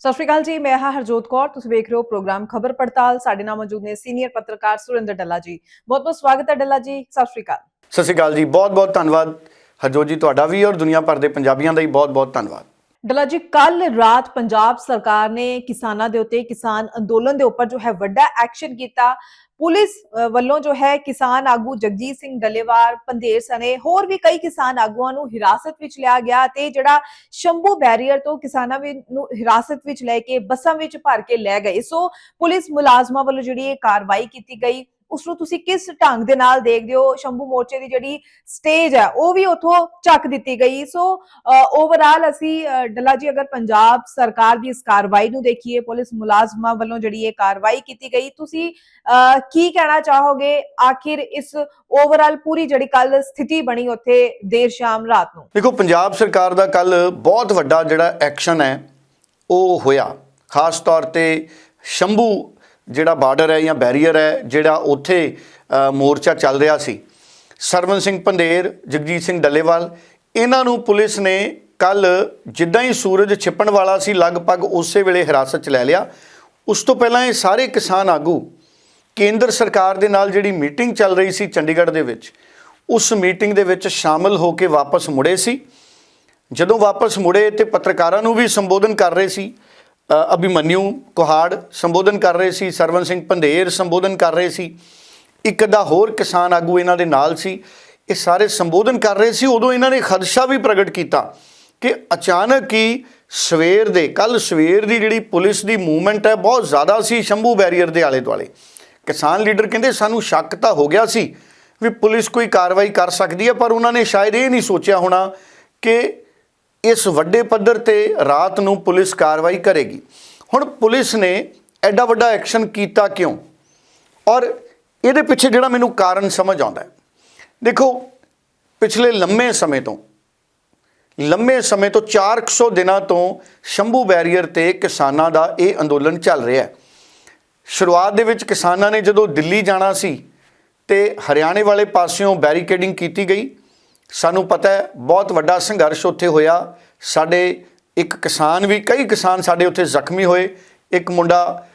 ਸਤਿ ਸ਼੍ਰੀ ਅਕਾਲ ਜੀ ਮੈਂ ਹਾਂ ਹਰਜੋਤ ਕੌਰ ਤੁਸੀਂ ਵੇਖ ਰਹੇ ਹੋ ਪ੍ਰੋਗਰਾਮ ਖਬਰ ਪੜਤਾਲ। ਸਾਡੇ ਨਾਲ ਮੌਜੂਦ ਨੇ ਸੀਨੀਅਰ ਪੱਤਰਕਾਰ ਸੁਰਿੰਦਰ ਡੱਲਾ ਜੀ। ਬਹੁਤ ਬਹੁਤ ਸਵਾਗਤ ਹੈ ਡੱਲਾ ਜੀ ਸਤਿ ਸ਼੍ਰੀ ਅਕਾਲ। ਸਤਿ ਸ਼੍ਰੀ ਅਕਾਲ ਜੀ ਬਹੁਤ ਬਹੁਤ ਧੰਨਵਾਦ। ਹਰਜੋਤ ਜੀ ਤੁਹਾਡਾ ਵੀ ਔਰ ਦੁਨੀਆ ਭਰ ਦੇ ਪੰਜਾਬੀਆਂ ਦਾ ਹੀ ਬਹੁਤ ਬਹੁਤ ਧੰਨਵਾਦ। ਡੱਲਾ ਜੀ ਕੱਲ ਰਾਤ ਪੰਜਾਬ ਸਰਕਾਰ ਨੇ ਕਿਸਾਨਾਂ ਦੇ ਉੱਤੇ ਕਿਸਾਨ ਅੰਦੋਲਨ ਦੇ ਉੱਪਰ ਜੋ ਹੈ ਵੱਡਾ ਐਕਸ਼ਨ ਕੀਤਾ ਪੁਲਿਸ ਵੱਲੋਂ ਜੋ ਹੈ ਕਿਸਾਨ ਆਗੂ ਜਗਜੀਤ ਸਿੰਘ ਡੱਲੇਵਾਲ, ਪੰਧੇਰ ਸਨੇ ਹੋਰ ਵੀ ਕਈ ਕਿਸਾਨ ਆਗੂਆਂ ਨੂੰ ਹਿਰਾਸਤ ਵਿੱਚ ਲਿਆ ਗਿਆ ਤੇ ਜਿਹੜਾ ਸ਼ੰਭੂ ਬੈਰੀਅਰ ਤੋਂ ਕਿਸਾਨਾਂ ਵੀ ਨੂੰ ਹਿਰਾਸਤ ਵਿੱਚ ਲੈ ਕੇ ਬੱਸਾਂ ਵਿੱਚ ਭਰ ਕੇ ਲੈ ਗਏ। ਸੋ ਪੁਲਿਸ ਮੁਲਾਜ਼ਮਾਂ ਵੱਲੋਂ ਜਿਹੜੀ ਇਹ ਕਾਰਵਾਈ ਕੀਤੀ ਗਈ। ਉਸ ਨੂੰ ਤੁਸੀਂ ਕਿਸ ਢੰਗ ਦੇ ਨਾਲ ਦੇਖਦੇ ਹੋ? ਸ਼ੰਭੂ ਮੋਰਚੇ ਦੀ ਜਿਹੜੀ ਸਟੇਜ ਹੈ, ਉਹ ਵੀ ਉਥੋਂ ਚੱਕ ਦਿੱਤੀ ਗਈ। ਸੋ ਓਵਰਆਲ ਅਸੀਂ ਡੱਲਾ ਜੀ, ਅਗਰ ਪੰਜਾਬ ਸਰਕਾਰ ਦੀ ਇਸ ਕਾਰਵਾਈ ਨੂੰ ਦੇਖੀਏ, ਪੁਲਿਸ ਮੁਲਾਜ਼ਮਾਂ ਵੱਲੋਂ ਜਿਹੜੀ ਇਹ ਕਾਰਵਾਈ ਕੀਤੀ ਗਈ, ਤੁਸੀਂ ਕੀ ਕਹਿਣਾ ਚਾਹੋਗੇ? ਆਖਿਰ ਇਸ ਓਵਰਆਲ ਪੂਰੀ ਜਿਹੜੀ ਕੱਲ ਸਥਿਤੀ ਬਣੀ ਉੱਥੇ ਦੇਰ ਸ਼ਾਮ ਰਾਤ ਨੂੰ? ਦੇਖੋ, ਪੰਜਾਬ ਸਰਕਾਰ ਦਾ ਕੱਲ ਬਹੁਤ ਵੱਡਾ ਜਿਹੜਾ ਐਕਸ਼ਨ ਹੈ, ਉਹ ਹੋਇਆ। ਖਾਸ ਤੌਰ ਤੇ ਸ਼ੰਭੂ ਜਿਹੜਾ ਬਾਰਡਰ ਹੈ ਜਾਂ ਬੈਰੀਅਰ ਹੈ, ਜਿਹੜਾ ਉੱਥੇ ਮੋਰਚਾ ਚੱਲ ਰਿਹਾ ਸੀ। ਸਰਵਨ ਸਿੰਘ ਪੰਧੇਰ ਜਗਜੀਤ ਸਿੰਘ ਡੱਲੇਵਾਲ, ਇਹਨਾਂ ਨੂੰ ਪੁਲਿਸ ਨੇ ਕੱਲ ਜਿੱਦਾਂ ਹੀ ਸੂਰਜ ਛਿਪਣ ਵਾਲਾ ਸੀ, ਲਗਭਗ ਉਸੇ ਵੇਲੇ ਹਿਰਾਸਤ 'ਚ ਲੈ ਲਿਆ। ਉਸ ਤੋਂ ਪਹਿਲਾਂ ਇਹ ਸਾਰੇ ਕਿਸਾਨ ਆਗੂ ਕੇਂਦਰ ਸਰਕਾਰ ਦੇ ਨਾਲ ਜਿਹੜੀ ਮੀਟਿੰਗ ਚੱਲ ਰਹੀ ਸੀ ਚੰਡੀਗੜ੍ਹ ਦੇ ਵਿੱਚ, ਉਸ ਮੀਟਿੰਗ ਦੇ ਵਿੱਚ ਸ਼ਾਮਲ ਹੋ ਕੇ ਵਾਪਸ ਮੁੜੇ ਸੀ। ਜਦੋਂ ਵਾਪਸ ਮੁੜੇ ਤੇ ਪੱਤਰਕਾਰਾਂ ਨੂੰ ਵੀ ਸੰਬੋਧਨ ਕਰ ਰਹੇ ਸੀ ਅਭਿਮਨਿਊ ਕੁਹਾੜ ਸੰਬੋਧਨ ਕਰ ਰਹੇ ਸੀ ਸਰਵਨ ਸਿੰਘ ਪੰਧੇਰ ਸੰਬੋਧਨ ਕਰ ਰਹੇ ਸੀ, ਇੱਕ ਅੱਧਾ ਹੋਰ ਕਿਸਾਨ ਆਗੂ ਇਹਨਾਂ ਦੇ ਨਾਲ ਸੀ, ਇਹ ਸਾਰੇ ਸੰਬੋਧਨ ਕਰ ਰਹੇ ਸੀ, ਉਦੋਂ ਇਹਨਾਂ ਨੇ ਖਦਸ਼ਾ ਵੀ ਪ੍ਰਗਟ ਕੀਤਾ ਕਿ ਅਚਾਨਕ ਹੀ ਸਵੇਰ ਦੇ ਕੱਲ ਸਵੇਰ ਦੀ ਜਿਹੜੀ ਪੁਲਿਸ ਦੀ ਮੂਵਮੈਂਟ ਹੈ, ਬਹੁਤ ਜ਼ਿਆਦਾ ਸੀ ਸ਼ੰਭੂ ਬੈਰੀਅਰ ਦੇ ਆਲੇ ਦੁਆਲੇ ਕਿਸਾਨ ਲੀਡਰ ਕਹਿੰਦੇ, ਸਾਨੂੰ ਸ਼ੱਕ ਤਾਂ ਹੋ ਗਿਆ ਸੀ ਵੀ ਪੁਲਿਸ ਕੋਈ ਕਾਰਵਾਈ ਕਰ ਸਕਦੀ ਹੈ, ਪਰ ਉਹਨਾਂ ਨੇ ਸ਼ਾਇਦ ਇਹ ਨਹੀਂ ਸੋਚਿਆ ਹੋਣਾ ਕਿ ਇਸ ਵੱਡੇ ਪੱਧਰ ਤੇ ਰਾਤ ਨੂੰ ਪੁਲਿਸ ਕਾਰਵਾਈ ਕਰੇਗੀ। ਹੁਣ ਪੁਲਿਸ ਨੇ ਐਡਾ ਵੱਡਾ ਐਕਸ਼ਨ ਕੀਤਾ ਕਿਉਂ? ਔਰ ਇਹਦੇ ਪਿੱਛੇ ਜਿਹੜਾ ਮੈਨੂੰ ਕਾਰਨ ਸਮਝ ਆਉਂਦਾ ਹੈ। ਦੇਖੋ, ਪਿਛਲੇ ਲੰਮੇ ਸਮੇਂ ਤੋਂ, ਲੰਮੇ ਸਮੇਂ ਤੋਂ 400 ਦਿਨਾਂ ਤੋਂ ਸ਼ੰਭੂ ਬੈਰੀਅਰ ਤੇ ਕਿਸਾਨਾਂ ਦਾ ਇਹ ਅੰਦੋਲਨ ਚੱਲ ਰਿਹਾ ਹੈ। ਸ਼ੁਰੂਆਤ ਦੇ ਵਿੱਚ ਕਿਸਾਨਾਂ ਨੇ ਜਦੋਂ ਦਿੱਲੀ ਜਾਣਾ ਸੀ ਤੇ ਹਰਿਆਣੇ ਵਾਲੇ ਪਾਸਿਓਂ ਬੈਰੀਕੇਡਿੰਗ ਕੀਤੀ ਗਈ ਸਾਨੂੰ ਪਤਾ ਹੈ, ਬਹੁਤ ਵੱਡਾ ਸੰਘਰਸ਼ ਉੱਥੇ ਹੋਇਆ। ਸਾਡੇ ਇੱਕ ਕਿਸਾਨ ਵੀ, ਕਈ ਕਿਸਾਨ ਸਾਡੇ ਉੱਥੇ ਜ਼ਖਮੀ ਹੋਏ। ਇੱਕ ਮੁੰਡਾ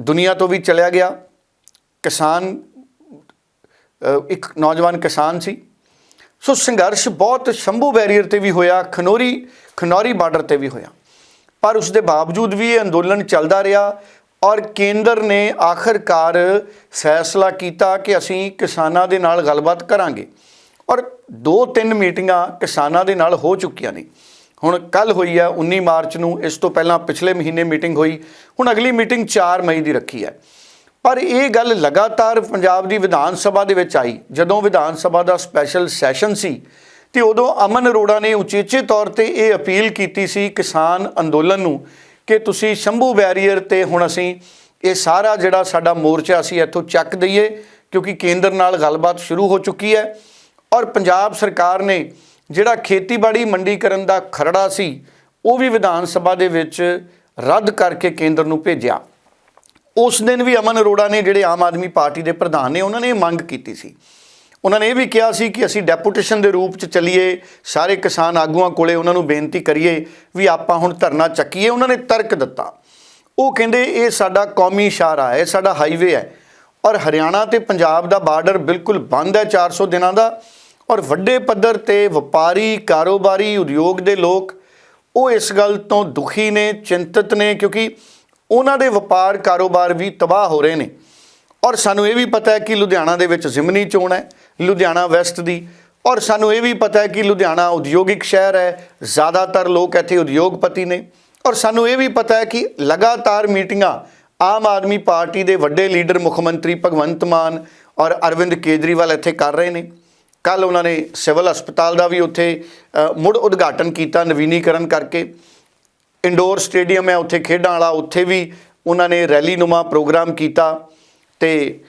ਦੁਨੀਆ ਤੋਂ ਵੀ ਚਲਿਆ ਗਿਆ। ਕਿਸਾਨ ਇੱਕ ਨੌਜਵਾਨ ਕਿਸਾਨ ਸੀ। ਸੋ ਸੰਘਰਸ਼ ਬਹੁਤ ਸ਼ੰਭੂ ਬੈਰੀਅਰ ਤੇ ਵੀ ਹੋਇਆ, ਖਨੋਰੀ, ਖਨੌਰੀ ਬਾਰਡਰ ਤੇ ਵੀ ਹੋਇਆ। ਪਰ ਉਸ ਦੇ ਬਾਵਜੂਦ ਵੀ ਇਹ ਅੰਦੋਲਨ ਚੱਲਦਾ ਰਿਹਾ ਔਰ ਕੇਂਦਰ ਨੇ ਆਖਰਕਾਰ ਫੈਸਲਾ ਕੀਤਾ ਕਿ ਅਸੀਂ ਕਿਸਾਨਾਂ ਦੇ ਨਾਲ ਗੱਲਬਾਤ ਕਰਾਂਗੇ। ਔਰ ਦੋ ਤਿੰਨ ਮੀਟਿੰਗਾਂ ਕਿਸਾਨਾਂ ਦੇ ਨਾਲ ਹੋ ਚੁੱਕੀਆਂ ਨੇ। ਹੁਣ ਕੱਲ ਹੋਈ ਹੈ 19 ਮਾਰਚ ਨੂੰ ਇਸ ਤੋਂ ਪਹਿਲਾਂ ਪਿਛਲੇ ਮਹੀਨੇ ਮੀਟਿੰਗ ਹੋਈ, ਹੁਣ ਅਗਲੀ ਮੀਟਿੰਗ 4 ਮਈ ਦੀ ਰੱਖੀ ਹੈ। ਪਰ ਇਹ ਗੱਲ ਲਗਾਤਾਰ ਪੰਜਾਬ ਦੀ ਵਿਧਾਨ ਸਭਾ ਦੇ ਵਿੱਚ ਆਈ। ਜਦੋਂ ਵਿਧਾਨ ਸਭਾ ਦਾ ਸਪੈਸ਼ਲ ਸੈਸ਼ਨ ਸੀ, ਤੇ ਉਦੋਂ ਅਮਨ ਅਰੋੜਾ ਨੇ ਉਚੇਚੇ ਤੌਰ ਤੇ ਇਹ ਅਪੀਲ ਕੀਤੀ ਸੀ ਕਿਸਾਨ ਅੰਦੋਲਨ ਨੂੰ ਕਿ ਤੁਸੀਂ ਸ਼ੰਭੂ ਬੈਰੀਅਰ ਤੇ ਹੁਣ ਅਸੀਂ ਇਹ ਸਾਰਾ ਜਿਹੜਾ ਸਾਡਾ ਮੋਰਚਾ ਸੀ ਇੱਥੋਂ ਚੱਕ ਦਈਏ, ਕਿਉਂਕਿ ਕੇਂਦਰ ਨਾਲ ਗੱਲਬਾਤ ਸ਼ੁਰੂ ਹੋ ਚੁੱਕੀ ਹੈ। ਔਰ ਪੰਜਾਬ ਸਰਕਾਰ ਨੇ ਜਿਹੜਾ ਖੇਤੀਬਾੜੀ ਮੰਡੀਕਰਨ ਦਾ ਖਰੜਾ ਸੀ, ਉਹ ਵੀ ਵਿਧਾਨ ਸਭਾ ਦੇ ਵਿੱਚ ਰੱਦ ਕਰਕੇ ਕੇਂਦਰ ਨੂੰ ਭੇਜਿਆ। ਉਸ ਦਿਨ ਵੀ ਅਮਨ ਅਰੋੜਾ ਨੇ ਜਿਹੜੇ ਆਮ ਆਦਮੀ ਪਾਰਟੀ ਦੇ ਪ੍ਰਧਾਨ ਨੇ, ਉਹਨਾਂ ਨੇ ਇਹ ਮੰਗ ਕੀਤੀ ਸੀ। ਉਹਨਾਂ ਨੇ ਇਹ ਵੀ ਕਿਹਾ ਸੀ ਕਿ ਅਸੀਂ ਡੈਪੂਟੇਸ਼ਨ ਦੇ ਰੂਪ ਚ ਚੱਲੀਏ, ਸਾਰੇ ਕਿਸਾਨ ਆਗੂਆਂ ਕੋਲੇ ਉਹਨਾਂ ਨੂੰ ਬੇਨਤੀ ਕਰੀਏ ਵੀ ਆਪਾਂ ਹੁਣ ਧਰਨਾ ਚੱਕੀਏ। ਉਹਨਾਂ ਨੇ ਤਰਕ ਦਿੱਤਾ। ਉਹ ਕਹਿੰਦੇ, ਇਹ ਸਾਡਾ ਕੌਮੀ ਇਸ਼ਾਰਾ ਹੈ, ਇਹ ਸਾਡਾ ਹਾਈਵੇ ਹੈ। ਔਰ ਹਰਿਆਣਾ ਤੇ ਪੰਜਾਬ ਦਾ ਬਾਰਡਰ ਬਿਲਕੁਲ ਬੰਦ ਹੈ 400 ਦਿਨਾਂ ਦਾ। ਔਰ ਵੱਡੇ ਪੱਧਰ ਤੇ ਵਪਾਰੀ, ਕਾਰੋਬਾਰੀ, ਉਦਯੋਗ ਦੇ ਲੋਕ ਉਹ ਇਸ ਗੱਲ ਤੋਂ ਦੁਖੀ ਨੇ, ਚਿੰਤਤ ਨੇ ਕਿਉਂਕਿ ਉਹਨਾਂ ਦੇ ਵਪਾਰ, ਕਾਰੋਬਾਰ ਵੀ ਤਬਾਹ ਹੋ ਰਹੇ ਨੇ। ਔਰ ਸਾਨੂੰ ਇਹ ਵੀ ਪਤਾ ਹੈ ਕਿ ਲੁਧਿਆਣਾ ਦੇ ਵਿੱਚ ਜ਼ਿਮਨੀ ਚੋਣ ਹੈ, ਲੁਧਿਆਣਾ ਵੈਸਟ ਦੀ। ਔਰ ਸਾਨੂੰ ਇਹ ਵੀ ਪਤਾ ਹੈ ਕਿ ਲੁਧਿਆਣਾ ਉਦਯੋਗਿਕ ਸ਼ਹਿਰ ਹੈ, ਜ਼ਿਆਦਾਤਰ ਲੋਕ ਇੱਥੇ ਉਦਯੋਗਪਤੀ ਨੇ। ਔਰ ਸਾਨੂੰ ਇਹ ਵੀ ਪਤਾ ਹੈ ਕਿ ਲਗਾਤਾਰ ਮੀਟਿੰਗਾਂ ਆਮ ਆਦਮੀ ਪਾਰਟੀ ਦੇ ਵੱਡੇ ਲੀਡਰ ਮੁੱਖ ਮੰਤਰੀ ਭਗਵੰਤ ਮਾਨ ਔਰ ਅਰਵਿੰਦ ਕੇਜਰੀਵਾਲ ਇੱਥੇ ਕਰ ਰਹੇ ਨੇ। ਕੱਲ ਉਹਨਾਂ ਨੇ ਸਿਵਲ ਹਸਪਤਾਲ ਦਾ ਵੀ ਉੱਥੇ ਮੁੜ ਉਦਘਾਟਨ ਕੀਤਾ ਨਵੀਨੀਕਰਨ ਕਰਕੇ। ਇੰਡੋਰ ਸਟੇਡੀਅਮ ਹੈ, ਉੱਥੇ ਖੇਡਾਂ ਵਾਲਾ, ਉੱਥੇ ਵੀ ਉਹਨਾਂ ਨੇ ਰੈਲੀ ਨੁਮਾ ਪ੍ਰੋਗਰਾਮ ਕੀਤਾ ਤੇ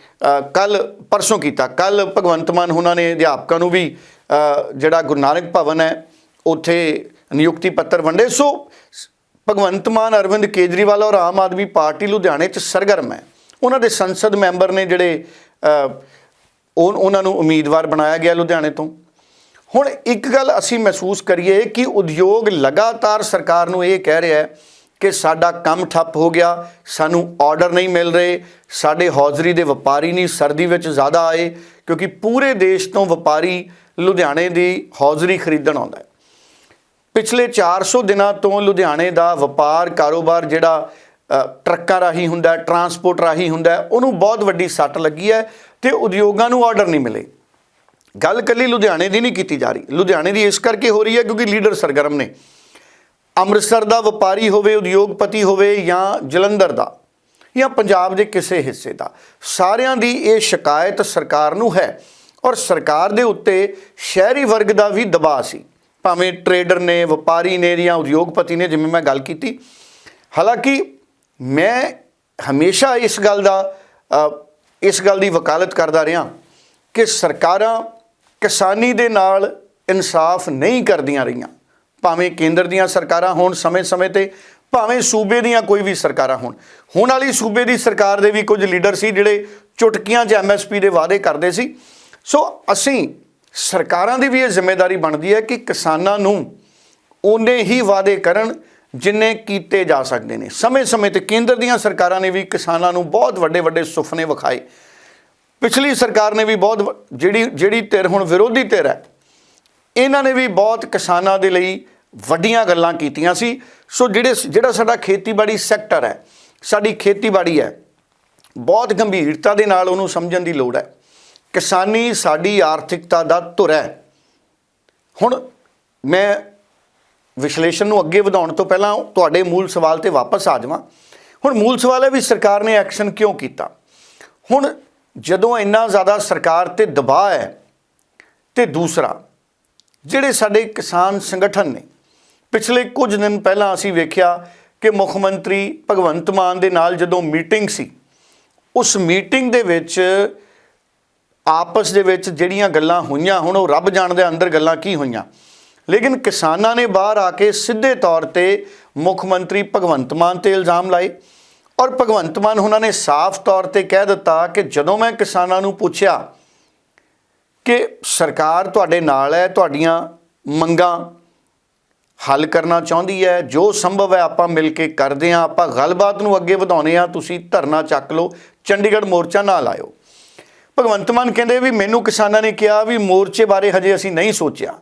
ਕੱਲ ਪਰਸੋਂ ਕੀਤਾ। ਕੱਲ ਭਗਵੰਤ ਮਾਨ ਉਹਨਾਂ ਨੇ ਅਧਿਆਪਕਾਂ ਨੂੰ ਵੀ ਜਿਹੜਾ ਗੁਰੂ ਨਾਨਕ ਭਵਨ ਹੈ, ਉੱਥੇ ਨਿਯੁਕਤੀ ਪੱਤਰ ਵੰਡੇ। ਸੋ ਭਗਵੰਤ ਮਾਨ, ਅਰਵਿੰਦ ਕੇਜਰੀਵਾਲ ਔਰ ਆਮ ਆਦਮੀ ਪਾਰਟੀ ਲੁਧਿਆਣੇ 'ਚ ਸਰਗਰਮ ਹੈ। ਉਹਨਾਂ ਦੇ ਸੰਸਦ ਮੈਂਬਰ ਨੇ ਜਿਹੜੇ ਉਹ ਉਹਨਾਂ ਨੂੰ ਉਮੀਦਵਾਰ ਬਣਾਇਆ ਗਿਆ ਲੁਧਿਆਣੇ ਤੋਂ। ਹੁਣ ਇੱਕ ਗੱਲ ਅਸੀਂ ਮਹਿਸੂਸ ਕਰੀਏ ਕਿ ਉਦਯੋਗ ਲਗਾਤਾਰ ਸਰਕਾਰ ਨੂੰ ਇਹ ਕਹਿ ਰਿਹਾ ਹੈ ਕਿ ਸਾਡਾ ਕੰਮ ਠੱਪ ਹੋ ਗਿਆ, ਸਾਨੂੰ ਆਰਡਰ ਨਹੀਂ ਮਿਲ ਰਹੇ, ਸਾਡੇ ਹੌਜ਼ਰੀ ਦੇ ਵਪਾਰੀ ਨਹੀਂ ਸਰਦੀ ਵਿੱਚ ਜ਼ਿਆਦਾ ਆਏ, ਕਿਉਂਕਿ ਪੂਰੇ ਦੇਸ਼ ਤੋਂ ਵਪਾਰੀ ਲੁਧਿਆਣੇ ਦੀ ਹੌਜ਼ਰੀ ਖਰੀਦਣ ਆਉਂਦਾ ਹੈ। ਪਿਛਲੇ 400 ਦਿਨਾਂ ਤੋਂ ਲੁਧਿਆਣੇ ਦਾ ਵਪਾਰ ਕਾਰੋਬਾਰ ਜਿਹੜਾ ਟਰੱਕਾਂ ਰਾਹੀਂ ਹੁੰਦਾ, ਟਰਾਂਸਪੋਰਟ ਰਾਹੀਂ ਹੁੰਦਾ, ਉਹਨੂੰ ਬਹੁਤ ਵੱਡੀ ਸੱਟ ਲੱਗੀ ਹੈ ਤੇ ਉਦਯੋਗਾਂ ਨੂੰ ਆਰਡਰ ਨਹੀਂ ਮਿਲੇ। ਗੱਲ ਕੱਲੀ ਲੁਧਿਆਣੇ ਦੀ ਨਹੀਂ ਕੀਤੀ ਜਾ ਰਹੀ। ਲੁਧਿਆਣੇ ਦੀ ਇਸ ਕਰਕੇ ਹੋ ਰਹੀ ਹੈ ਕਿਉਂਕਿ ਲੀਡਰ ਸਰਗਰਮ ਨੇ। ਅੰਮ੍ਰਿਤਸਰ ਦਾ ਵਪਾਰੀ ਹੋਵੇ, ਉਦਯੋਗਪਤੀ ਹੋਵੇ ਜਾਂ ਜਲੰਧਰ ਦਾ ਜਾਂ ਪੰਜਾਬ ਦੇ ਕਿਸੇ ਹਿੱਸੇ ਦਾ, ਸਾਰਿਆਂ ਦੀ ਇਹ ਸ਼ਿਕਾਇਤ ਸਰਕਾਰ ਨੂੰ ਹੈ ਔਰ ਸਰਕਾਰ ਦੇ ਉੱਤੇ ਸ਼ਹਿਰੀ ਵਰਗ ਦਾ ਵੀ ਦਬਾਅ ਸੀ। ਭਾਵੇਂ ਟਰੇਡਰ ਨੇ, ਵਪਾਰੀ ਨੇ ਜਾਂ ਉਦਯੋਗਪਤੀ ਨੇ, ਜਿਵੇਂ ਮੈਂ ਗੱਲ ਕੀਤੀ। ਹਾਲਾਂਕਿ ਮੈਂ ਹਮੇਸ਼ਾ ਇਸ ਗੱਲ ਦਾ ਇਸ ਗੱਲ ਦੀ ਵਕਾਲਤ ਕਰਦਾ ਰਿਹਾ ਕਿ ਸਰਕਾਰਾਂ ਕਿਸਾਨੀ ਦੇ ਨਾਲ ਇਨਸਾਫ ਨਹੀਂ ਕਰਦੀਆਂ ਰਹੀਆਂ। ਭਾਵੇਂ ਕੇਂਦਰ ਦੀਆਂ ਸਰਕਾਰਾਂ ਹੋਣ ਸਮੇਂ-ਸਮੇਂ ਤੇ, ਭਾਵੇਂ ਸੂਬੇ ਦੀਆਂ ਕੋਈ ਵੀ ਸਰਕਾਰਾਂ ਹੋਣ। ਹੁਣ ਵਾਲੀ ਸੂਬੇ ਦੀ ਸਰਕਾਰ ਦੇ ਵੀ ਕੁਝ ਲੀਡਰ ਸੀ ਜਿਹੜੇ ਚੁਟਕੀਆਂ 'ਚ ਐਮਐਸਪੀ ਦੇ ਵਾਅਦੇ ਕਰਦੇ ਸੀ। ਸੋ ਅਸੀਂ ਸਰਕਾਰਾਂ ਦੀ ਵੀ ਇਹ ਜ਼ਿੰਮੇਵਾਰੀ ਬਣਦੀ ਹੈ ਕਿ ਕਿਸਾਨਾਂ ਨੂੰ ਉਹਨੇ ਹੀ ਵਾਅਦੇ ਕਰਨ ਜਿੰਨੇ ਕੀਤੇ ਜਾ ਸਕਦੇ ਨੇ। ਸਮੇਂ-ਸਮੇਂ ਤੇ ਕੇਂਦਰ ਦੀਆਂ ਸਰਕਾਰਾਂ ਨੇ ਵੀ ਕਿਸਾਨਾਂ ਨੂੰ ਬਹੁਤ ਵੱਡੇ-ਵੱਡੇ ਸੁਪਨੇ ਵਿਖਾਏ। ਪਿਛਲੀ ਸਰਕਾਰ ਨੇ ਵੀ ਬਹੁਤ ਵ- ਜਿਹੜੀ ਜਿਹੜੀ ਧਿਰ ਹੁਣ ਵਿਰੋਧੀ ਧਿਰ ਹੈ, ਇਹਨਾਂ ਨੇ ਵੀ ਬਹੁਤ ਕਿਸਾਨਾਂ ਦੇ ਲਈ ਵੱਡੀਆਂ ਗੱਲਾਂ ਕੀਤੀਆਂ ਸੀ। ਸੋ ਜਿਹੜੇ ਜਿਹੜਾ ਸਾਡਾ ਖੇਤੀਬਾੜੀ ਸੈਕਟਰ ਹੈ, ਸਾਡੀ ਖੇਤੀਬਾੜੀ ਹੈ, ਬਹੁਤ ਗੰਭੀਰਤਾ ਦੇ ਨਾਲ ਉਹਨੂੰ ਸਮਝਣ ਦੀ ਲੋੜ ਹੈ। ਕਿਸਾਨੀ ਸਾਡੀ ਆਰਥਿਕਤਾ ਦਾ ਧੁਰ ਹੈ। ਹੁਣ ਮੈਂ ਵਿਸ਼ਲੇਸ਼ਣ ਨੂੰ ਅੱਗੇ ਵਧਾਉਣ ਤੋਂ ਪਹਿਲਾਂ ਤੁਹਾਡੇ ਮੂਲ ਸਵਾਲ ਤੇ ਵਾਪਸ ਆ ਜਾਵਾਂ। ਹੁਣ ਮੂਲ ਸਵਾਲ ਹੈ ਵੀ ਸਰਕਾਰ ਨੇ ਐਕਸ਼ਨ ਕਿਉਂ ਕੀਤਾ? ਹੁਣ ਜਦੋਂ ਇੰਨਾ ਜ਼ਿਆਦਾ ਸਰਕਾਰ ਤੇ ਦਬਾਅ ਹੈ ਤੇ ਦੂਸਰਾ, ਜਿਹੜੇ ਸਾਡੇ ਕਿਸਾਨ ਸੰਗਠਨ ਨੇ, ਪਿਛਲੇ ਕੁਝ ਦਿਨ ਪਹਿਲਾਂ ਅਸੀਂ ਵੇਖਿਆ ਕਿ ਮੁੱਖ ਮੰਤਰੀ ਭਗਵੰਤ ਮਾਨ ਦੇ ਨਾਲ ਜਦੋਂ ਮੀਟਿੰਗ ਸੀ, ਉਸ ਮੀਟਿੰਗ ਦੇ ਵਿੱਚ ਆਪਸ ਦੇ ਵਿੱਚ ਜਿਹੜੀਆਂ ਗੱਲਾਂ ਹੋਈਆਂ, ਹੁਣ ਉਹ ਰੱਬ ਜਾਣਦੇ ਅੰਦਰ ਗੱਲਾਂ ਕੀ ਹੋਈਆਂ। ਲੇਕਿਨ ਕਿਸਾਨਾਂ ਨੇ ਬਾਹਰ ਆ ਕੇ ਸਿੱਧੇ ਤੌਰ ਤੇ ਮੁੱਖ ਮੰਤਰੀ ਭਗਵੰਤ ਮਾਨ ਤੇ ਇਲਜ਼ਾਮ ਲਾਏ। ਔਰ ਭਗਵੰਤ ਮਾਨ ਉਹਨਾਂ ਨੇ ਸਾਫ਼ ਤੌਰ ਤੇ ਕਹਿ ਦਿੱਤਾ ਕਿ ਜਦੋਂ ਮੈਂ ਕਿਸਾਨਾਂ ਨੂੰ ਪੁੱਛਿਆ ਕਿ ਸਰਕਾਰ ਤੁਹਾਡੇ ਨਾਲ ਹੈ, ਤੁਹਾਡੀਆਂ ਮੰਗਾਂ ਹੱਲ ਕਰਨਾ ਚਾਹੁੰਦੀ ਹੈ, ਜੋ ਸੰਭਵ ਹੈ ਆਪਾਂ ਮਿਲ ਕੇ ਕਰਦੇ ਹਾਂ, ਆਪਾਂ ਗੱਲਬਾਤ ਨੂੰ ਅੱਗੇ ਵਧਾਉਨੇ ਆ ਤੁਸੀਂ ਧਰਨਾ ਚੱਕ ਲਓ, ਚੰਡੀਗੜ੍ਹ ਮੋਰਚਾ ਨਾ ਲਾਇਓ। ਭਗਵੰਤ ਮਾਨ ਕਹਿੰਦੇ ਵੀ ਮੈਨੂੰ ਕਿਸਾਨਾਂ ਨੇ ਕਿਹਾ ਵੀ ਮੋਰਚੇ ਬਾਰੇ ਹਜੇ ਅਸੀਂ ਨਹੀਂ ਸੋਚਿਆ।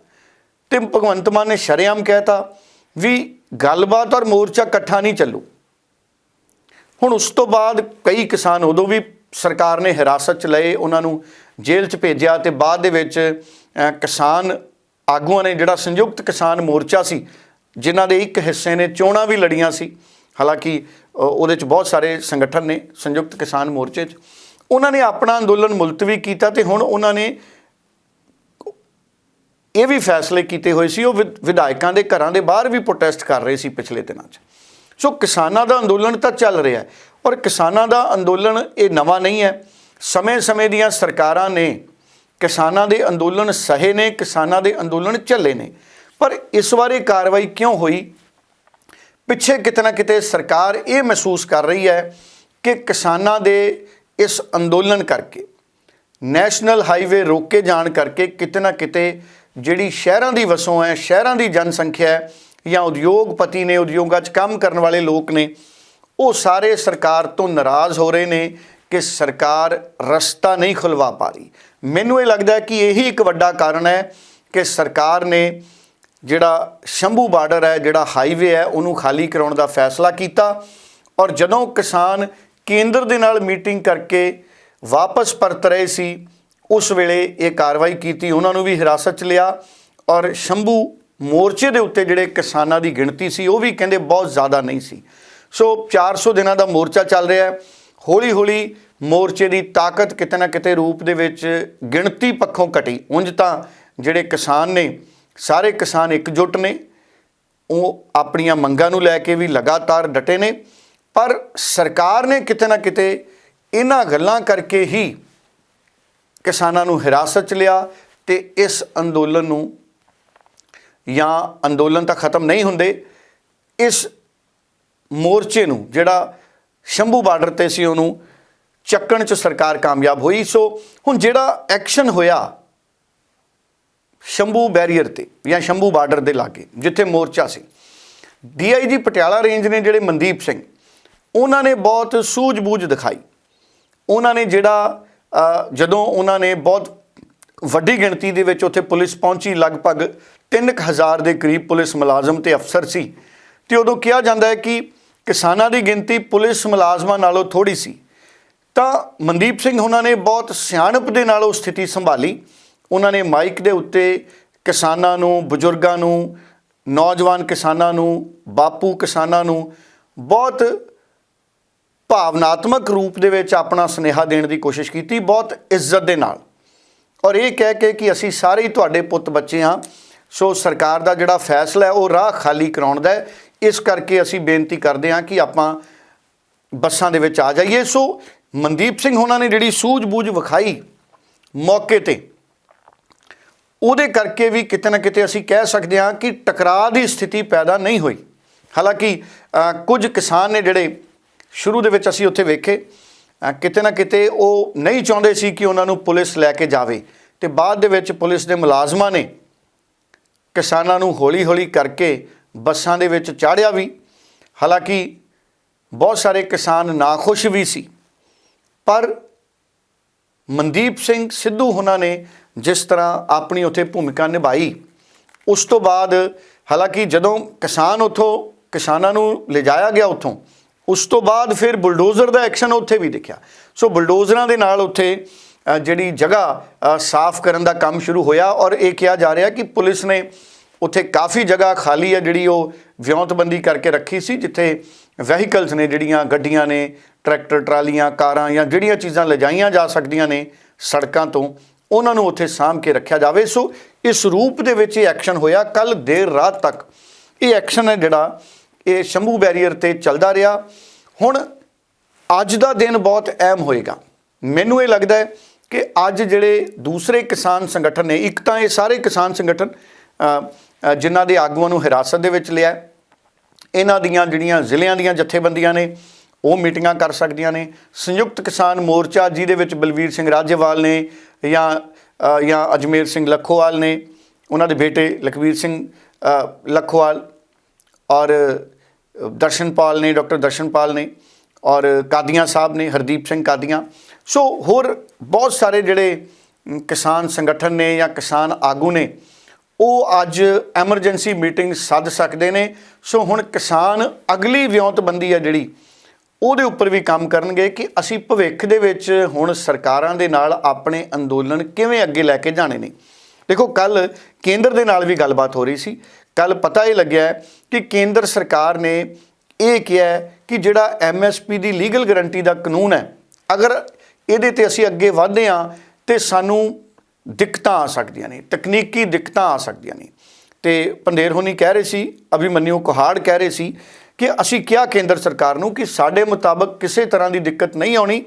ਤੇ ਭਗਵੰਤ ਮਾਨ ਨੇ ਸ਼ਰੇਆਮ ਕਹਿਤਾ ਵੀ ਗੱਲਬਾਤ ਔਰ ਮੋਰਚਾ ਇਕੱਠਾ ਨਹੀਂ ਚੱਲੂ। ਹੁਣ ਉਸ ਤੋਂ ਬਾਅਦ ਕਈ ਕਿਸਾਨ ਉਦੋਂ ਵੀ ਸਰਕਾਰ ਨੇ ਹਿਰਾਸਤ 'ਚ ਲਏ, ਉਹਨਾਂ ਨੂੰ ਜੇਲ੍ਹ 'ਚ ਭੇਜਿਆ ਤੇ ਬਾਅਦ ਦੇ ਵਿੱਚ ਕਿਸਾਨ ਆਗੂਆਂ ਨੇ ਜਿਹੜਾ ਸੰਯੁਕਤ ਕਿਸਾਨ ਮੋਰਚਾ ਸੀ, ਜਿਨ੍ਹਾਂ ਦੇ ਇੱਕ ਹਿੱਸੇ ਨੇ ਚੋਣਾਂ ਵੀ ਲੜੀਆਂ ਸੀ, ਹਾਲਾਂਕਿ ਉਹਦੇ 'ਚ ਬਹੁਤ ਸਾਰੇ ਸੰਗਠਨ ਨੇ ਸੰਯੁਕਤ ਕਿਸਾਨ ਮੋਰਚੇ 'ਚ, ਉਹਨਾਂ ਨੇ ਆਪਣਾ ਅੰਦੋਲਨ ਮੁਲਤਵੀ ਕੀਤਾ ਤੇ ਹੁਣ ਉਹਨਾਂ ਨੇ ਇਹ ਵੀ ਫੈਸਲੇ ਕੀਤੇ ਹੋਏ ਸੀ, ਉਹ ਵਿਧ- ਵਿਧਾਇਕਾਂ ਦੇ ਘਰਾਂ ਦੇ ਬਾਹਰ ਵੀ ਪ੍ਰੋਟੈਸਟ ਕਰ ਰਹੇ ਸੀ ਪਿਛਲੇ ਦਿਨਾਂ 'ਚ। ਸੋ ਕਿਸਾਨਾਂ ਦਾ ਅੰਦੋਲਨ ਤਾਂ ਚੱਲ ਰਿਹਾ ਹੈ, ਔਰ ਕਿਸਾਨਾਂ ਦਾ ਅੰਦੋਲਨ ਇਹ ਨਵਾਂ ਨਹੀਂ ਹੈ। ਸਮੇਂ-ਸਮੇਂ ਦੀਆਂ ਸਰਕਾਰਾਂ ਨੇ ਕਿਸਾਨਾਂ ਦੇ ਅੰਦੋਲਨ ਸਹੇ ਨੇ, ਕਿਸਾਨਾਂ ਦੇ ਅੰਦੋਲਨ ਚੱਲੇ ਨੇ। ਪਰ ਇਸ ਵਾਰੇ ਕਾਰਵਾਈ ਕਿਉਂ ਹੋਈ? ਪਿੱਛੇ ਕਿਤੇ ਨਾ ਕਿਤੇ ਸਰਕਾਰ ਇਹ ਮਹਿਸੂਸ ਕਰ ਰਹੀ ਹੈ ਕਿ ਕਿਸਾਨਾਂ ਦੇ ਇਸ ਅੰਦੋਲਨ ਕਰਕੇ, ਨੈਸ਼ਨਲ ਹਾਈਵੇ ਰੋਕੇ ਜਾਣ ਕਰਕੇ ਕਿਤੇ ਨਾ ਕਿਤੇ ਜਿਹੜੀ ਸ਼ਹਿਰਾਂ ਦੀ ਵਸੋਂ ਹੈ, ਸ਼ਹਿਰਾਂ ਦੀ ਜਨਸੰਖਿਆ ਹੈ, ਜਾਂ ਉਦਯੋਗਪਤੀ ਨੇ ਉਦਯੋਗਾਂ 'ਚ ਕੰਮ ਕਰਨ ਵਾਲੇ ਲੋਕ ਨੇ, ਉਹ ਸਾਰੇ ਸਰਕਾਰ ਤੋਂ ਨਾਰਾਜ਼ ਹੋ ਰਹੇ ਨੇ ਕਿ ਸਰਕਾਰ ਰਸਤਾ ਨਹੀਂ ਖੁਲਵਾ ਪਾ ਰਹੀ। ਮੈਨੂੰ ਇਹ ਲੱਗਦਾ ਕਿ ਇਹੀ ਇੱਕ ਵੱਡਾ ਕਾਰਨ ਹੈ ਕਿ ਸਰਕਾਰ ਨੇ ਜਿਹੜਾ ਸ਼ੰਭੂ ਬਾਰਡਰ ਹੈ, ਜਿਹੜਾ ਹਾਈਵੇ ਹੈ, ਉਹਨੂੰ ਖਾਲੀ ਕਰਾਉਣ ਦਾ ਫੈਸਲਾ ਕੀਤਾ ਔਰ ਜਦੋਂ ਕਿਸਾਨ ਕੇਂਦਰ ਦੇ ਨਾਲ ਮੀਟਿੰਗ ਕਰਕੇ ਵਾਪਸ ਪਰਤ ਰਹੇ ਸੀ ਉਸ ਵੇਲੇ ਇਹ ਕਾਰਵਾਈ ਕੀਤੀ, ਉਹਨਾਂ ਨੂੰ ਵੀ ਹਿਰਾਸਤ 'ਚ ਲਿਆ ਔਰ ਸ਼ੰਭੂ ਮੋਰਚੇ ਦੇ ਉੱਤੇ ਜਿਹੜੇ ਕਿਸਾਨਾਂ ਦੀ ਗਿਣਤੀ ਸੀ, ਉਹ ਵੀ ਕਹਿੰਦੇ ਬਹੁਤ ਜ਼ਿਆਦਾ ਨਹੀਂ ਸੀ। ਸੋ 400 ਦਿਨਾਂ ਦਾ ਮੋਰਚਾ ਚੱਲ ਰਿਹਾ ਹੈ। ਹੌਲੀ ਹੌਲੀ ਮੋਰਚੇ ਦੀ ਤਾਕਤ ਕਿਤੇ ਨਾ ਕਿਤੇ ਰੂਪ ਦੇ ਵਿੱਚ ਗਿਣਤੀ ਪੱਖੋਂ ਘਟੀ। ਉਂਝ ਤਾਂ ਜਿਹੜੇ ਕਿਸਾਨ ਨੇ, ਸਾਰੇ ਕਿਸਾਨ ਇਕਜੁੱਟ ਨੇ। ਉਹ ਆਪਣੀਆਂ ਮੰਗਾਂ ਨੂੰ ਲੈ ਕੇ ਵੀ ਲਗਾਤਾਰ ਡਟੇ ਨੇ। ਪਰ ਸਰਕਾਰ ਨੇ ਕਿਤੇ ਨਾ ਕਿਤੇ ਇਹਨਾਂ ਗੱਲਾਂ ਕਰਕੇ ਹੀ ਕਿਸਾਨਾਂ ਨੂੰ ਹਿਰਾਸਤ 'ਚ ਲਿਆ ਤੇ ਇਸ ਅੰਦੋਲਨ ਨੂੰ ਜਾਂ ਅੰਦੋਲਨ ਤਾਂ ਖਤਮ ਨਹੀਂ ਹੁੰਦੇ, ਇਸ ਮੋਰਚੇ ਨੂੰ ਜਿਹੜਾ ਸ਼ੰਭੂ ਬਾਰਡਰ ਤੇ ਸੀ ਉਹਨੂੰ ਚੱਕਣ 'ਚ ਸਰਕਾਰ ਕਾਮਯਾਬ ਹੋਈ। ਸੋ ਹੁਣ ਜਿਹੜਾ ਐਕਸ਼ਨ ਹੋਇਆ ਸ਼ੰਭੂ ਬੈਰੀਅਰ ਤੇ ਜਾਂ ਸ਼ੰਭੂ ਬਾਰਡਰ ਦੇ ਲਾਗੇ, ਜਿੱਥੇ ਮੋਰਚਾ ਸੀ, ਡੀਆਈਜੀ ਪਟਿਆਲਾ ਰੇਂਜ ਨੇ ਜਿਹੜੇ ਮਨਦੀਪ ਸਿੰਘ, ਉਹਨਾਂ ਨੇ ਬਹੁਤ ਸੂਝ-ਬੂਝ ਦਿਖਾਈ। ਉਹਨਾਂ ਨੇ ਜਿਹੜਾ ਜਦੋਂ ਉਹਨਾਂ ਨੇ ਬਹੁਤ ਵੱਡੀ ਗਿਣਤੀ ਦੇ ਵਿੱਚ ਉੱਥੇ ਪੁਲਿਸ ਪਹੁੰਚੀ, ਲਗਭਗ 3000 ਦੇ ਕਰੀਬ ਪੁਲਿਸ ਮੁਲਾਜ਼ਮ ਤੇ ਅਫਸਰ ਸੀ। ਤੇ ਉਦੋਂ ਕਿਹਾ ਜਾਂਦਾ ਹੈ ਕਿ ਕਿਸਾਨਾਂ ਦੀ ਗਿਣਤੀ ਪੁਲਿਸ ਮੁਲਾਜ਼ਮਾਂ ਨਾਲੋਂ ਥੋੜੀ ਸੀ। ਤਾਂ ਮਨਦੀਪ ਸਿੰਘ ਉਹਨਾਂ ਨੇ ਬਹੁਤ ਸਿਆਣਪ ਦੇ ਨਾਲ ਉਹ ਸਥਿਤੀ ਸੰਭਾਲੀ। ਉਹਨਾਂ ਨੇ ਮਾਈਕ ਦੇ ਉੱਤੇ ਕਿਸਾਨਾਂ ਨੂੰ, ਬਜ਼ੁਰਗਾਂ ਨੂੰ, ਨੌਜਵਾਨ ਕਿਸਾਨਾਂ ਨੂੰ, ਬਾਪੂ ਕਿਸਾਨਾਂ ਨੂੰ ਬਹੁਤ ਭਾਵਨਾਤਮਕ ਰੂਪ ਦੇ ਵਿੱਚ ਆਪਣਾ ਸੁਨੇਹਾ ਦੇਣ ਦੀ ਕੋਸ਼ਿਸ਼ ਕੀਤੀ ਬਹੁਤ ਇੱਜ਼ਤ ਦੇ ਨਾਲ। ਔਰ ਇਹ ਕਹਿ ਕੇ ਕਿ ਅਸੀਂ ਸਾਰੇ ਹੀ ਤੁਹਾਡੇ ਪੁੱਤ ਬੱਚੇ ਹਾਂ, ਸੋ ਸਰਕਾਰ ਦਾ ਜਿਹੜਾ ਫੈਸਲਾ ਹੈ, ਉਹ ਰਾਹ ਖਾਲੀ ਕਰਾਉਣ ਦਾ ਹੈ। ਇਸ ਕਰਕੇ ਅਸੀਂ ਬੇਨਤੀ ਕਰਦੇ ਹਾਂ ਕਿ ਆਪਾਂ ਬੱਸਾਂ ਦੇ ਵਿੱਚ ਆ ਜਾਈਏ। ਸੋ ਮਨਦੀਪ ਸਿੰਘ ਹੋਣਾ ਨੇ ਜਿਹੜੀ ਸੂਝ-ਬੂਝ ਵਿਖਾਈ ਮੌਕੇ ਤੇ, ਉਹਦੇ ਕਰਕੇ ਵੀ ਕਿਤੇ ਨਾ ਕਿਤੇ ਅਸੀਂ ਕਹਿ ਸਕਦੇ ਹਾਂ ਕਿ ਟਕਰਾਅ ਦੀ ਸਥਿਤੀ ਪੈਦਾ ਨਹੀਂ ਹੋਈ। ਹਾਲਾਂਕਿ ਕੁਝ ਕਿਸਾਨ ਨੇ ਜਿਹੜੇ ਸ਼ੁਰੂ ਦੇ ਵਿੱਚ ਅਸੀਂ ਉੱਥੇ ਵੇਖੇ। ਕਿਤੇ ਨਾ ਕਿਤੇ ਉਹ ਨਹੀਂ ਚਾਹੁੰਦੇ ਸੀ ਕਿ ਉਹਨਾਂ ਨੂੰ ਪੁਲਿਸ ਲੈ ਕੇ ਜਾਵੇ। ਤੇ ਬਾਅਦ ਦੇ ਵਿੱਚ ਪੁਲਿਸ ਦੇ ਮੁਲਾਜ਼ਮਾਂ ਨੇ ਕਿਸਾਨਾਂ ਨੂੰ ਹੌਲੀ-ਹੌਲੀ ਕਰਕੇ ਬੱਸਾਂ ਦੇ ਵਿੱਚ ਚਾੜਿਆ ਵੀ। ਹਾਲਾਂਕਿ ਬਹੁਤ ਸਾਰੇ ਕਿਸਾਨ ਨਾਖੁਸ਼ ਵੀ ਸੀ। ਪਰ ਮਨਦੀਪ ਸਿੰਘ ਸਿੱਧੂ ਉਹਨਾਂ ਨੇ ਜਿਸ ਤਰ੍ਹਾਂ ਆਪਣੀ ਉੱਥੇ ਭੂਮਿਕਾ ਨਿਭਾਈ, ਉਸ ਤੋਂ ਬਾਅਦ ਹਾਲਾਂਕਿ ਜਦੋਂ ਕਿਸਾਨ ਉਥੋਂ ਕਿਸਾਨਾਂ ਨੂੰ ਲਿਜਾਇਆ ਗਿਆ ਉਥੋਂ ਉਸ ਤੋਂ ਬਾਅਦ ਫਿਰ ਬੁਲਡੋਜ਼ਰ ਦਾ ਐਕਸ਼ਨ ਉੱਥੇ ਵੀ ਦਿਖਿਆ। ਸੋ ਬੁਲਡੋਜ਼ਰਾਂ ਦੇ ਨਾਲ ਉੱਥੇ ਜਿਹੜੀ ਜਗ੍ਹਾ ਸਾਫ਼ ਕਰਨ ਦਾ ਕੰਮ ਸ਼ੁਰੂ ਹੋਇਆ ਔਰ ਇਹ ਕਿਹਾ ਜਾ ਰਿਹਾ ਕਿ ਪੁਲਿਸ ਨੇ ਉੱਥੇ ਕਾਫੀ ਜਗ੍ਹਾ ਖਾਲੀ ਹੈ ਜਿਹੜੀ ਉਹ ਵਿਉਂਤਬੰਦੀ ਕਰਕੇ ਰੱਖੀ ਸੀ, ਜਿੱਥੇ ਵਹੀਕਲਸ ਨੇ ਜਿਹੜੀਆਂ ਗੱਡੀਆਂ ਨੇ, ਟਰੈਕਟਰ, ਟਰਾਲੀਆਂ, ਕਾਰਾਂ ਜਾਂ ਜਿਹੜੀਆਂ ਚੀਜ਼ਾਂ ਲਿਜਾਈਆਂ ਜਾ ਸਕਦੀਆਂ ਨੇ ਸੜਕਾਂ ਤੋਂ, ਉਹਨਾਂ ਨੂੰ ਉੱਥੇ ਸਾਂਭ ਕੇ ਰੱਖਿਆ ਜਾਵੇ। ਸੋ ਇਸ ਰੂਪ ਦੇ ਵਿੱਚ ਇਹ ਐਕਸ਼ਨ ਹੋਇਆ। ਕੱਲ ਦੇਰ ਰਾਤ ਤੱਕ ਇਹ ਐਕਸ਼ਨ ਹੈ ਜਿਹੜਾ ਇਹ ਸ਼ੰਭੂ ਬੈਰੀਅਰ ਤੇ ਚੱਲਦਾ ਰਿਹਾ। ਹੁਣ ਅੱਜ ਦਾ ਦਿਨ ਬਹੁਤ ਅਹਿਮ ਹੋਏਗਾ। ਮੈਨੂੰ ਇਹ ਲੱਗਦਾ ਹੈ ਕਿ ਅੱਜ ਜਿਹੜੇ ਦੂਸਰੇ ਕਿਸਾਨ ਸੰਗਠਨ ਨੇ, ਇੱਕ ਤਾਂ ਇਹ ਸਾਰੇ ਕਿਸਾਨ ਸੰਗਠਨ ਜਿਨ੍ਹਾਂ ਦੇ ਆਗੂਆਂ ਨੂੰ ਹਿਰਾਸਤ ਦੇ ਵਿੱਚ ਲਿਆ ਇਹਨਾਂ ਦੀਆਂ ਜਿਹੜੀਆਂ ਜ਼ਿਲ੍ਹਿਆਂ ਦੀਆਂ ਜਥੇਬੰਦੀਆਂ ਨੇ, ਉਹ ਮੀਟਿੰਗਾਂ ਕਰ ਸਕਦੀਆਂ ਨੇ। ਸੰਯੁਕਤ ਕਿਸਾਨ ਮੋਰਚਾ ਜਿਹਦੇ ਵਿੱਚ ਬਲਵੀਰ ਸਿੰਘ ਰਾਜੇਵਾਲ ਨੇ ਜਾਂ ਜਾਂ ਅਜਮੇਰ ਸਿੰਘ ਲੱਖੋਵਾਲ ਨੇ, ਉਹਨਾਂ ਦੇ ਬੇਟੇ ਲਖਵੀਰ ਸਿੰਘ ਲੱਖੋਵਾਲ ਔਰ ਦਰਸ਼ਨਪਾਲ ਨੇ, ਡਾਕਟਰ ਦਰਸ਼ਨਪਾਲ ਨੇ ਔਰ ਕਾਦੀਆਂ ਸਾਹਿਬ ਨੇ, ਹਰਦੀਪ ਸਿੰਘ ਕਾਦੀਆਂ। ਸੋ ਹੋਰ ਬਹੁਤ ਸਾਰੇ ਜਿਹੜੇ ਕਿਸਾਨ ਸੰਗਠਨ ਨੇ ਜਾਂ ਕਿਸਾਨ ਆਗੂ ਨੇ, ਉਹ ਅੱਜ ਐਮਰਜੈਂਸੀ ਮੀਟਿੰਗ ਸੱਦ ਸਕਦੇ ਨੇ। ਸੋ ਹੁਣ ਕਿਸਾਨ ਅਗਲੀ ਵਿਉਂਤਬੰਦੀ ਹੈ ਜਿਹੜੀ, ਉਹਦੇ ਉੱਪਰ ਵੀ ਕੰਮ ਕਰਨਗੇ ਕਿ ਅਸੀਂ ਭਵਿੱਖ ਦੇ ਵਿੱਚ ਹੁਣ ਸਰਕਾਰਾਂ ਦੇ ਨਾਲ ਆਪਣੇ ਅੰਦੋਲਨ ਕਿਵੇਂ ਅੱਗੇ ਲੈ ਕੇ ਜਾਣੇ ਨੇ। ਦੇਖੋ ਕੱਲ ਕੇਂਦਰ ਦੇ ਨਾਲ ਵੀ ਗੱਲਬਾਤ ਹੋ ਰਹੀ ਸੀ। ਕੱਲ ਪਤਾ ਹੀ ਲੱਗਿਆ ਕਿ ਕੇਂਦਰ ਸਰਕਾਰ ਨੇ ਇਹ ਕਿਹਾ ਕਿ ਜਿਹੜਾ ਐਮਐਸਪੀ ਦੀ ਲੀਗਲ ਗਾਰੰਟੀ ਦਾ ਕਾਨੂੰਨ ਹੈ, ਅਗਰ ਇਹਦੇ ਤੇ ਅਸੀਂ ਅੱਗੇ ਵਧਦੇ ਹਾਂ ਤੇ ਸਾਨੂੰ ਦਿੱਕਤਾਂ ਆ ਸਕਦੀਆਂ ਨੇ, ਤਕਨੀਕੀ ਦਿੱਕਤਾਂ ਆ ਸਕਦੀਆਂ ਨੇ। ਤੇ ਪੰਦੇਰ ਹੋਣੀ ਕਹਿ ਰਹੇ ਸੀ ਅਭਿਮਨਿਊ ਕੁਹਾੜ ਕਹਿ ਰਹੇ ਸੀ ਕਿ ਅਸੀਂ ਕਿਹਾ ਕੇਂਦਰ ਸਰਕਾਰ ਨੂੰ ਕਿ ਸਾਡੇ ਮੁਤਾਬਕ ਕਿਸੇ ਤਰ੍ਹਾਂ ਦੀ ਦਿੱਕਤ ਨਹੀਂ ਆਉਣੀ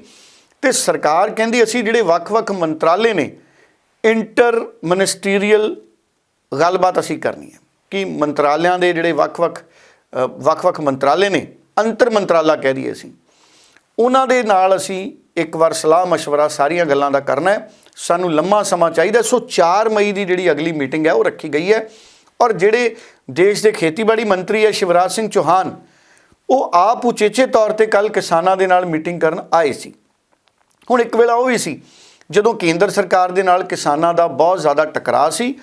ਤੇ ਸਰਕਾਰ ਕਹਿੰਦੀ ਅਸੀਂ ਜਿਹੜੇ ਵੱਖ-ਵੱਖ ਮੰਤਰਾਲੇ ਨੇ ਇੰਟਰ ਮਿਨਿਸਟਰੀਅਲ ਗੱਲਬਾਤ ਅਸੀਂ ਕਰਨੀ ਹੈ। ਕਿ ਮੰਤਰਾਲਿਆਂ ਦੇ ਜਿਹੜੇ ਵੱਖ-ਵੱਖ ਵੱਖ-ਵੱਖ ਮੰਤਰਾਲੇ ਨੇ, ਅੰਤਰ ਮੰਤਰਾਲਾ ਕਹਿ ਦਈਏ ਅਸੀਂ, ਉਹਨਾਂ ਦੇ ਨਾਲ ਅਸੀਂ ਇੱਕ ਵਾਰ ਸਲਾਹ مشਵਰਾ ਸਾਰੀਆਂ ਗੱਲਾਂ ਦਾ ਕਰਨਾ ਹੈ। ਸਾਨੂੰ ਲੰਮਾ ਸਮਾਂ ਚਾਹੀਦਾ ਸੋ 4 ਮਈ ਦੀ ਜਿਹੜੀ ਅਗਲੀ ਮੀਟਿੰਗ ਹੈ, ਉਹ ਰੱਖੀ ਗਈ ਹੈ। ਔਰ ਜਿਹੜੇ ਦੇਸ਼ ਦੇ ਖੇਤੀਬਾੜੀ ਮੰਤਰੀ ਹੈ, ਸ਼ਿਵਰਾਜ ਸਿੰਘ ਚੌਹਾਨ, ਉਹ ਆਪ ਉਚੇਚੇ ਤੌਰ ਤੇ ਕੱਲ ਕਿਸਾਨਾਂ ਦੇ ਨਾਲ ਮੀਟਿੰਗ ਕਰਨ ਆਏ ਸੀ। ਹੁਣ ਇੱਕ ਵੇਲਾ ਉਹ ਵੀ ਸੀ, ਜਦੋਂ ਕੇਂਦਰ ਸਰਕਾਰ ਦੇ ਨਾਲ ਕਿਸਾਨਾਂ ਦਾ ਬਹੁਤ ਜ਼ਿਆਦਾ ਟਕਰਾਅ ਸੀ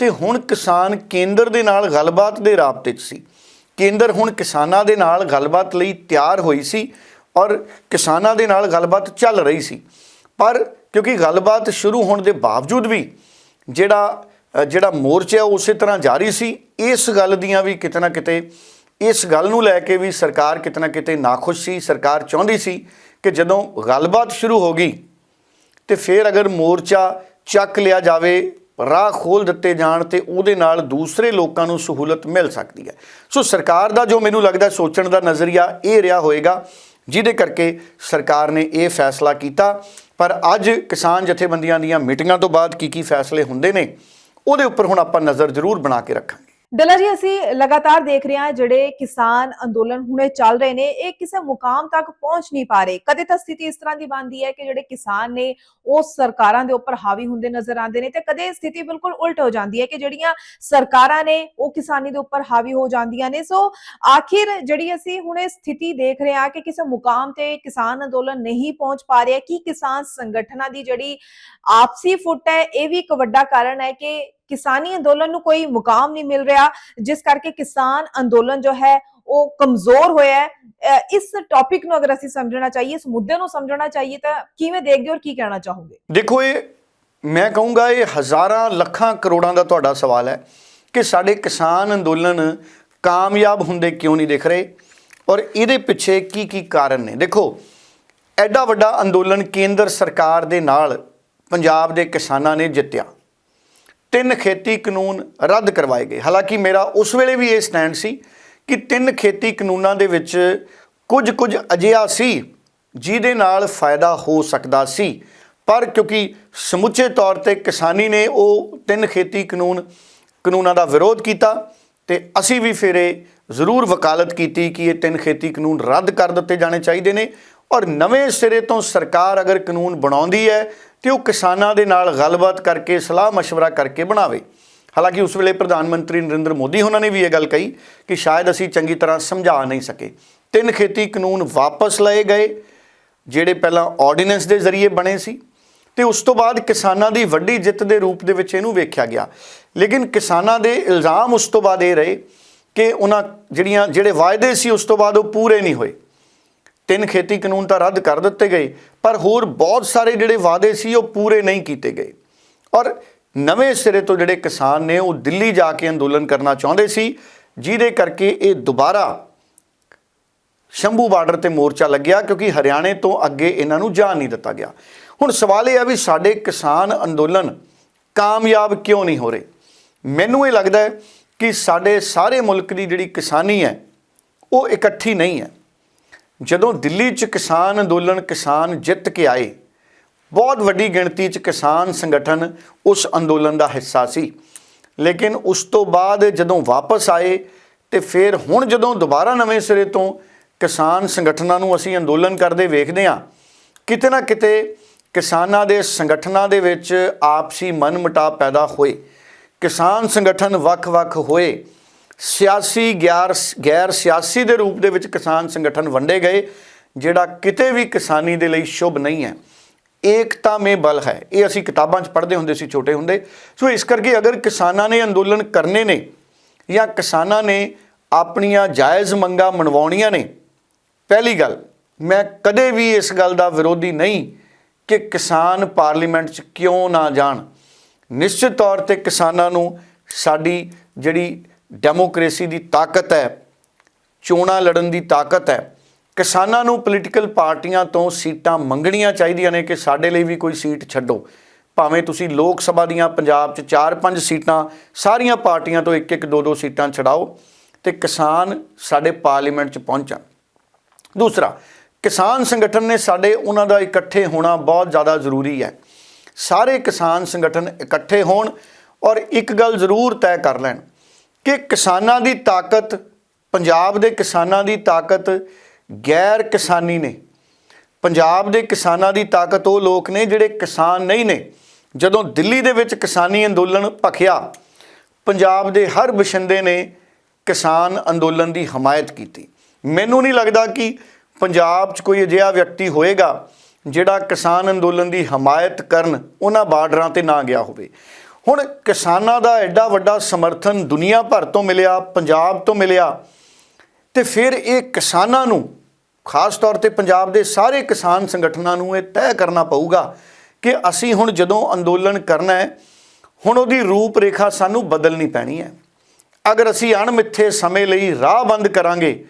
ਤੇ ਹੁਣ ਕਿਸਾਨ ਕੇਂਦਰ ਦੇ ਨਾਲ ਗੱਲਬਾਤ ਦੇ ਰਾਬਤੇ 'ਚ ਸੀ। ਕੇਂਦਰ ਹੁਣ ਕਿਸਾਨਾਂ ਦੇ ਨਾਲ ਗੱਲਬਾਤ ਲਈ ਤਿਆਰ ਹੋਈ ਸੀ ਔਰ ਕਿਸਾਨਾਂ ਦੇ ਨਾਲ ਗੱਲਬਾਤ ਚੱਲ ਰਹੀ ਸੀ। ਪਰ ਕਿਉਂਕਿ ਗੱਲਬਾਤ ਸ਼ੁਰੂ ਹੋਣ ਦੇ ਬਾਵਜੂਦ ਵੀ ਜਿਹੜਾ ਜਿਹੜਾ ਮੋਰਚਾ ਉਹ ਉਸੇ ਤਰ੍ਹਾਂ ਜਾਰੀ ਸੀ। ਇਸ ਗੱਲ ਦੀਆਂ ਵੀ ਕਿਤੇ ਨਾ ਕਿਤੇ, ਇਸ ਗੱਲ ਨੂੰ ਲੈ ਕੇ ਵੀ ਸਰਕਾਰ ਕਿਤੇ ਨਾ ਕਿਤੇ ਨਾਖੁਸ਼ ਸੀ। ਸਰਕਾਰ ਚਾਹੁੰਦੀ ਸੀ ਕਿ ਜਦੋਂ ਗੱਲਬਾਤ ਸ਼ੁਰੂ ਹੋ ਗਈ ਤੇ ਫਿਰ ਅਗਰ ਮੋਰਚਾ ਚੱਕ ਲਿਆ ਜਾਵੇ ਰਾਹ ਖੋਲ ਦਿੱਤੇ ਜਾਣ ਤੇ ਉਹਦੇ ਨਾਲ ਦੂਸਰੇ ਲੋਕਾਂ ਨੂੰ ਸਹੂਲਤ ਮਿਲ ਸਕਦੀ ਹੈ। ਸੋ ਸਰਕਾਰ ਦਾ ਜੋ ਮੈਨੂੰ ਲੱਗਦਾ ਸੋਚਣ ਦਾ ਨਜ਼ਰੀਆ ਇਹ ਰਿਹਾ ਹੋਏਗਾ, ਜਿਹਦੇ ਕਰਕੇ ਸਰਕਾਰ ਨੇ ਇਹ ਫੈਸਲਾ ਕੀਤਾ। ਪਰ ਅੱਜ ਕਿਸਾਨ ਜਥੇਬੰਦੀਆਂ ਦੀਆਂ ਮੀਟਿੰਗਾਂ ਤੋਂ ਬਾਅਦ ਕੀ ਕੀ ਫੈਸਲੇ ਹੁੰਦੇ ਨੇ, ਉਹਦੇ ਉੱਪਰ ਹੁਣ ਆਪਾਂ ਨਜ਼ਰ ਜ਼ਰੂਰ ਬਣਾ ਕੇ ਰੱਖਾਂਗੇ। ਡਲਾ ਜੀ, ਅਸੀਂ ਲਗਾਤਾਰ ਦੇਖ ਰਹੇ ਹਾਂ ਜਿਹੜੇ ਕਿਸਾਨ ਅੰਦੋਲਨ ਹੁਣੇ ਚੱਲ ਰਹੇ ਨੇ, ਇਹ ਕਿਸੇ ਮੁਕਾਮ ਤੱਕ ਪਹੁੰਚ ਨਹੀਂ ਪਾ ਰਹੇ। ਕਦੇ ਤਾਂ ਸਥਿਤੀ ਇਸ ਤਰ੍ਹਾਂ ਦੀ ਬਣਦੀ ਹੈ ਕਿ ਜਿਹੜੇ ਕਿਸਾਨ ਨੇ, ਉਹ ਸਰਕਾਰਾਂ ਦੇ ਉੱਪਰ ਹਾਵੀ ਹੁੰਦੇ ਨਜ਼ਰ ਆਉਂਦੇ ਨੇ ਤੇ ਕਦੇ ਸਥਿਤੀ ਬਿਲਕੁਲ ਉਲਟ ਹੋ ਜਾਂਦੀ ਹੈ ਕਿ ਜਿਹੜੀਆਂ ਸਰਕਾਰਾਂ ਨੇ, ਉਹ ਕਿਸਾਨੀ ਦੇ ਉੱਪਰ ਹਾਵੀ ਹੋ ਜਾਂਦੀਆਂ ਨੇ। ਸੋ ਆਖਿਰ ਜਿਹੜੀ ਅਸੀਂ ਹੁਣੇ ਸਥਿਤੀ ਦੇਖ ਰਹੇ ਹਾਂ ਕਿ ਕਿਸੇ ਮੁਕਾਮ ਤੇ ਕਿਸਾਨ ਅੰਦੋਲਨ ਨਹੀਂ ਪਹੁੰਚ ਪਾ ਰਿਹਾ, ਕੀ ਕਿਸਾਨ ਸੰਗਠਨਾਂ ਦੀ ਜਿਹੜੀ ਆਪਸੀ ਫੁੱਟ ਹੈ, ਇਹ ਵੀ ਇੱਕ ਵੱਡਾ ਕਾਰਨ ਹੈ ਕਿ ਕਿਸਾਨੀ ਅੰਦੋਲਨ ਨੂੰ ਕੋਈ ਮੁਕਾਮ ਨਹੀਂ ਮਿਲ ਰਿਹਾ, ਜਿਸ ਕਰਕੇ ਕਿਸਾਨ ਅੰਦੋਲਨ ਜੋ ਹੈ ਉਹ ਕਮਜ਼ੋਰ ਹੋਇਆ ਹੈ। ਇਸ ਟੌਪਿਕ ਨੂੰ ਅਗਰ ਅਸੀਂ ਸਮਝਣਾ ਚਾਹੀਏ, ਇਸ ਮੁੱਦੇ ਨੂੰ ਸਮਝਣਾ ਚਾਹੀਏ, ਤਾਂ ਕਿਵੇਂ ਦੇਖਦੇ ਹੋ ਔਰ ਕੀ ਕਹਿਣਾ ਚਾਹੋਗੇ? ਦੇਖੋ, ਇਹ ਮੈਂ ਕਹੂੰਗਾ, ਇਹ ਹਜ਼ਾਰਾਂ ਲੱਖਾਂ ਕਰੋੜਾਂ ਦਾ ਤੁਹਾਡਾ ਸਵਾਲ ਹੈ ਕਿ ਸਾਡੇ ਕਿਸਾਨ ਅੰਦੋਲਨ ਕਾਮਯਾਬ ਹੁੰਦੇ ਕਿਉਂ ਨਹੀਂ ਦਿਖ ਰਹੇ ਔਰ ਇਹਦੇ ਪਿੱਛੇ ਕੀ ਕੀ ਕਾਰਨ ਨੇ? ਦੇਖੋ, ਐਡਾ ਵੱਡਾ ਅੰਦੋਲਨ ਕੇਂਦਰ ਸਰਕਾਰ ਦੇ ਨਾਲ ਪੰਜਾਬ ਦੇ ਕਿਸਾਨਾਂ ਨੇ ਜਿੱਤਿਆ। ਤਿੰਨ ਖੇਤੀ ਕਾਨੂੰਨ ਰੱਦ ਕਰਵਾਏ ਗਏ। ਹਾਲਾਂਕਿ ਮੇਰਾ ਉਸ ਵੇਲੇ ਵੀ ਇਹ ਸਟੈਂਡ ਸੀ ਕਿ ਤਿੰਨ ਖੇਤੀ ਕਾਨੂੰਨਾਂ ਦੇ ਵਿੱਚ ਕੁਝ ਕੁਝ ਅਜਿਹਾ ਸੀ ਜਿਹਦੇ ਨਾਲ ਫਾਇਦਾ ਹੋ ਸਕਦਾ ਸੀ। ਪਰ ਕਿਉਂਕਿ ਸਮੁੱਚੇ ਤੌਰ ਤੇ ਕਿਸਾਨੀ ਨੇ ਉਹ ਤਿੰਨ ਖੇਤੀ ਕਾਨੂੰਨ, ਕਾਨੂੰਨਾਂ ਦਾ ਵਿਰੋਧ ਕੀਤਾ ਤੇ ਅਸੀਂ ਵੀ ਫਿਰ ਇਹ ਜ਼ਰੂਰ ਵਕਾਲਤ ਕੀਤੀ ਕਿ ਇਹ ਤਿੰਨ ਖੇਤੀ ਕਾਨੂੰਨ ਰੱਦ ਕਰ ਦਿੱਤੇ ਜਾਣੇ ਚਾਹੀਦੇ ਨੇ। ਔਰ ਨਵੇਂ ਸਿਰੇ ਤੋਂ ਸਰਕਾਰ ਅਗਰ ਕਾਨੂੰਨ ਬਣਾਉਂਦੀ ਹੈ ਤੇ ਉਹ ਕਿਸਾਨਾਂ ਦੇ ਨਾਲ ਗੱਲਬਾਤ ਕਰਕੇ, ਸਲਾਹ مشਵਰਾ ਕਰਕੇ ਬਣਾਵੇ। ਹਾਲਾਂਕਿ ਉਸ ਵੇਲੇ ਪ੍ਰਧਾਨ ਮੰਤਰੀ ਨਰਿੰਦਰ ਮੋਦੀ ਉਹਨਾਂ ਨੇ ਵੀ ਇਹ ਗੱਲ ਕਹੀ ਕਿ ਸ਼ਾਇਦ ਅਸੀਂ ਚੰਗੀ ਤਰ੍ਹਾਂ ਸਮਝਾ ਨਹੀਂ ਸਕੇ। ਤਿੰਨ ਖੇਤੀ ਕਾਨੂੰਨ ਵਾਪਸ ਲਏ ਗਏ, ਜਿਹੜੇ ਪਹਿਲਾਂ ਆਰਡੀਨੈਂਸ ਦੇ ਜ਼ਰੀਏ ਬਣੇ ਸੀ ਤੇ ਉਸ ਤੋਂ ਬਾਅਦ ਕਿਸਾਨਾਂ ਦੀ ਵੱਡੀ ਜਿੱਤ ਦੇ ਰੂਪ ਦੇ ਵਿੱਚ ਇਹਨੂੰ ਵੇਖਿਆ ਗਿਆ। ਲੇਕਿਨ ਕਿਸਾਨਾਂ ਦੇ ਇਲਜ਼ਾਮ ਉਸ ਤੋਂ ਬਾਅਦ ਇਹ ਰਹੇ ਕਿ ਉਹਨਾਂ ਜਿਹੜੀਆਂ, ਜਿਹੜੇ ਵਾਅਦੇ ਸੀ ਉਸ ਤੋਂ ਬਾਅਦ ਉਹ ਪੂਰੇ ਨਹੀਂ ਹੋਏ। ਤਿੰਨ ਖੇਤੀ ਕਾਨੂੰਨ ਤਾਂ ਰੱਦ ਕਰ ਦਿੱਤੇ ਗਏ, ਪਰ ਹੋਰ ਬਹੁਤ ਸਾਰੇ ਜਿਹੜੇ ਵਾਅਦੇ ਸੀ ਉਹ ਪੂਰੇ ਨਹੀਂ ਕੀਤੇ ਗਏ। ਔਰ ਨਵੇਂ ਸਿਰੇ ਤੋਂ ਜਿਹੜੇ ਕਿਸਾਨ ਨੇ, ਉਹ ਦਿੱਲੀ ਜਾ ਕੇ ਅੰਦੋਲਨ ਕਰਨਾ ਚਾਹੁੰਦੇ ਸੀ, ਜਿਹਦੇ ਕਰਕੇ ਇਹ ਦੁਬਾਰਾ ਸ਼ੰਭੂ ਬਾਰਡਰ ਤੇ ਮੋਰਚਾ ਲੱਗਿਆ, ਕਿਉਂਕਿ ਹਰਿਆਣੇ ਤੋਂ ਅੱਗੇ ਇਹਨਾਂ ਨੂੰ ਜਾਣ ਨਹੀਂ ਦਿੱਤਾ ਗਿਆ। ਹੁਣ ਸਵਾਲ ਇਹ ਆ ਵੀ ਸਾਡੇ ਕਿਸਾਨ ਅੰਦੋਲਨ ਕਾਮਯਾਬ ਕਿਉਂ ਨਹੀਂ ਹੋ ਰਹੇ? ਮੈਨੂੰ ਇਹ ਲੱਗਦਾ ਹੈ ਕਿ ਸਾਡੇ ਸਾਰੇ ਮੁਲਕ ਦੀ ਜਿਹੜੀ ਕਿਸਾਨੀ ਹੈ, ਉਹ ਇਕੱਠੀ ਨਹੀਂ ਹੈ। ਜਦੋਂ ਦਿੱਲੀ 'ਚ ਕਿਸਾਨ ਅੰਦੋਲਨ, ਕਿਸਾਨ ਜਿੱਤ ਕੇ ਆਏ, ਬਹੁਤ ਵੱਡੀ ਗਿਣਤੀ 'ਚ ਕਿਸਾਨ ਸੰਗਠਨ ਉਸ ਅੰਦੋਲਨ ਦਾ ਹਿੱਸਾ ਸੀ। ਲੇਕਿਨ ਉਸ ਤੋਂ ਬਾਅਦ ਜਦੋਂ ਵਾਪਸ ਆਏ ਤੇ ਫਿਰ ਹੁਣ ਜਦੋਂ ਦੁਬਾਰਾ ਨਵੇਂ ਸਿਰੇ ਤੋਂ ਕਿਸਾਨ ਸੰਗਠਨਾਂ ਨੂੰ ਅਸੀਂ ਅੰਦੋਲਨ ਕਰਦੇ ਵੇਖਦੇ ਹਾਂ, ਕਿਤੇ ਨਾ ਕਿਤੇ ਕਿਸਾਨਾਂ ਦੇ ਸੰਗਠਨਾਂ ਦੇ ਵਿੱਚ ਆਪਸੀ ਮਨਮਟਾਅ ਪੈਦਾ ਹੋਏ। ਕਿਸਾਨ ਸੰਗਠਨ ਵੱਖ-ਵੱਖ ਹੋਏ। ਸਿਆਸੀ ਗੈਰ ਗੈਰ ਸਿਆਸੀ ਦੇ ਰੂਪ ਦੇ ਵਿੱਚ ਕਿਸਾਨ ਸੰਗਠਨ ਵੰਡੇ ਗਏ, ਜਿਹੜਾ ਕਿਤੇ ਵੀ ਕਿਸਾਨੀ ਦੇ ਲਈ ਸ਼ੁਭ ਨਹੀਂ ਹੈ। ਏਕਤਾ ਮੇ ਬਲ ਹੈ। ਇਹ ਅਸੀਂ ਕਿਤਾਬਾਂ 'ਚ ਪੜ੍ਹਦੇ ਹੁੰਦੇ ਸੀ, ਛੋਟੇ ਹੁੰਦੇ। ਸੋ ਇਸ ਕਰਕੇ ਅਗਰ ਕਿਸਾਨਾਂ ਨੇ ਅੰਦੋਲਨ ਕਰਨੇ ਨੇ ਜਾਂ ਕਿਸਾਨਾਂ ਨੇ ਆਪਣੀਆਂ ਜਾਇਜ਼ ਮੰਗਾਂ ਮਨਵਾਉਣੀਆਂ ਨੇ, ਪਹਿਲੀ ਗੱਲ, ਮੈਂ ਕਦੇ ਵੀ ਇਸ ਗੱਲ ਦਾ ਵਿਰੋਧੀ ਨਹੀਂ ਕਿ ਕਿਸਾਨ ਪਾਰਲੀਮੈਂਟ 'ਚ ਕਿਉਂ ਨਾ ਜਾਣ। ਨਿਸ਼ਚਿਤ ਤੌਰ ਤੇ ਕਿਸਾਨਾਂ ਨੂੰ ਸਾਡੀ ਜਿਹੜੀ ਡੈਮੋਕ੍ਰੇਸੀ ਦੀ ਤਾਕਤ ਹੈ, ਚੋਣਾਂ ਲੜਨ ਦੀ ਤਾਕਤ ਹੈ, ਕਿਸਾਨਾਂ ਨੂੰ ਪੋਲੀਟੀਕਲ ਪਾਰਟੀਆਂ ਤੋਂ ਸੀਟਾਂ ਮੰਗਣੀਆਂ ਚਾਹੀਦੀਆਂ ਨੇ ਕਿ ਸਾਡੇ ਲਈ ਵੀ ਕੋਈ ਸੀਟ ਛੱਡੋ। ਭਾਵੇਂ ਤੁਸੀਂ ਲੋਕ ਸਭਾ ਦੀਆਂ ਪੰਜਾਬ 'ਚ 4-5 ਸੀਟਾਂ ਸਾਰੀਆਂ ਪਾਰਟੀਆਂ ਤੋਂ ਇੱਕ-ਇੱਕ, ਦੋ-ਦੋ ਸੀਟਾਂ ਛਡਾਓ ਤੇ ਕਿਸਾਨ ਸਾਡੇ ਪਾਰਲੀਮੈਂਟ 'ਚ ਪਹੁੰਚਣ। ਦੂਸਰਾ, ਕਿਸਾਨ ਸੰਗਠਨ ਨੇ ਸਾਡੇ ਉਹਨਾਂ ਦਾ ਇਕੱਠੇ ਹੋਣਾ ਬਹੁਤ ਜ਼ਿਆਦਾ ਜ਼ਰੂਰੀ ਹੈ। ਸਾਰੇ ਕਿਸਾਨ ਸੰਗਠਨ ਇਕੱਠੇ ਹੋਣ ਔਰ ਇੱਕ ਗੱਲ ਜ਼ਰੂਰ ਤੈਅ ਕਰ ਲੈਣ ਕਿ ਕਿਸਾਨਾਂ ਦੀ ਤਾਕਤ, ਪੰਜਾਬ ਦੇ ਕਿਸਾਨਾਂ ਦੀ ਤਾਕਤ ਗੈਰ ਕਿਸਾਨੀ ਨੇ। ਪੰਜਾਬ ਦੇ ਕਿਸਾਨਾਂ ਦੀ ਤਾਕਤ ਉਹ ਲੋਕ ਨੇ ਜਿਹੜੇ ਕਿਸਾਨ ਨਹੀਂ ਨੇ। ਜਦੋਂ ਦਿੱਲੀ ਦੇ ਵਿੱਚ ਕਿਸਾਨੀ ਅੰਦੋਲਨ ਭਖਿਆ, ਪੰਜਾਬ ਦੇ ਹਰ ਬਸ਼ਿੰਦੇ ਨੇ ਕਿਸਾਨ ਅੰਦੋਲਨ ਦੀ ਹਮਾਇਤ ਕੀਤੀ। ਮੈਨੂੰ ਨਹੀਂ ਲੱਗਦਾ ਕਿ ਪੰਜਾਬ 'ਚ ਕੋਈ ਅਜਿਹਾ ਵਿਅਕਤੀ ਹੋਏਗਾ ਜਿਹੜਾ ਕਿਸਾਨ ਅੰਦੋਲਨ ਦੀ ਹਮਾਇਤ ਕਰਨ ਉਹਨਾਂ ਬਾਰਡਰਾਂ ਤੇ ਨਾ ਗਿਆ ਹੋਵੇ। ਹੁਣ ਕਿਸਾਨਾਂ ਦਾ ਐਡਾ ਵੱਡਾ ਸਮਰਥਨ ਦੁਨੀਆ ਭਰ ਤੋਂ ਮਿਲਿਆ, ਪੰਜਾਬ ਤੋਂ ਮਿਲਿਆ ਤੇ ਫਿਰ ਇਹ ਕਿਸਾਨਾਂ ਨੂੰ, ਖਾਸ ਤੌਰ ਤੇ ਪੰਜਾਬ ਦੇ ਸਾਰੇ ਕਿਸਾਨ ਸੰਗਠਨਾਂ ਨੂੰ ਇਹ ਤੈਅ ਕਰਨਾ ਪਊਗਾ ਕਿ ਅਸੀਂ ਹੁਣ ਜਦੋਂ ਅੰਦੋਲਨ ਕਰਨਾ ਹੈ, ਹੁਣ ਉਹਦੀ ਰੂਪ ਰੇਖਾ ਸਾਨੂੰ ਬਦਲਣੀ ਪੈਣੀ ਹੈ। ਅਗਰ ਅਸੀਂ ਅਣਮਿੱਥੇ ਸਮੇਂ ਲਈ ਰਾਹ ਬੰਦ ਕਰਾਂਗੇ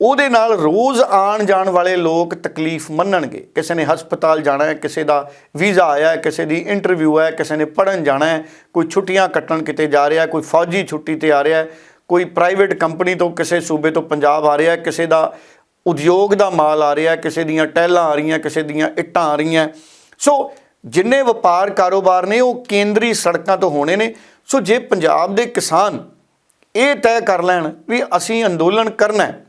ਉਹਦੇ ਨਾਲ ਰੋਜ਼ ਆਣ ਜਾਣ ਵਾਲੇ ਲੋਕ ਤਕਲੀਫ ਮੰਨਣਗੇ। ਕਿਸੇ ਨੇ ਹਸਪਤਾਲ ਜਾਣਾ ਹੈ, ਕਿਸੇ ਦਾ ਵੀਜ਼ਾ ਆਇਆ ਹੈ, ਕਿਸੇ ਦੀ ਇੰਟਰਵਿਊ ਹੈ, ਕਿਸੇ ਨੇ ਪੜਨ ਜਾਣਾ ਹੈ, ਕੋਈ ਛੁੱਟੀਆਂ ਕੱਟਣ ਕਿਤੇ ਜਾ ਰਿਹਾ ਕੋਈ ਫੌਜੀ ਛੁੱਟੀ ਤੇ ਆ ਰਿਹਾ ਕੋਈ ਪ੍ਰਾਈਵੇਟ ਕੰਪਨੀ ਤੋਂ ਕਿਸੇ ਸੂਬੇ ਤੋਂ ਪੰਜਾਬ ਆ ਰਿਹਾ ਕਿਸੇ ਦਾ ਉਦਯੋਗ ਦਾ ਮਾਲ ਆ ਰਿਹਾ ਕਿਸੇ ਦੀਆਂ ਟਹਿਲਾਂ ਆ ਰਹੀਆਂ, ਕਿਸੇ ਦੀਆਂ ਇੱਟਾਂ ਆ ਰਹੀਆਂ ਸੋ ਜਿੰਨੇ ਵਪਾਰ ਕਾਰੋਬਾਰ ਨੇ, ਉਹ ਕੇਂਦਰੀ ਸੜਕਾਂ ਤੋਂ ਹੋਣੇ ਨੇ। ਸੋ ਜੇ ਪੰਜਾਬ ਦੇ ਕਿਸਾਨ ਇਹ ਤੈਅ ਕਰ ਲੈਣ ਵੀ ਅਸੀਂ ਅੰਦੋਲਨ ਕਰਨਾ ਹੈ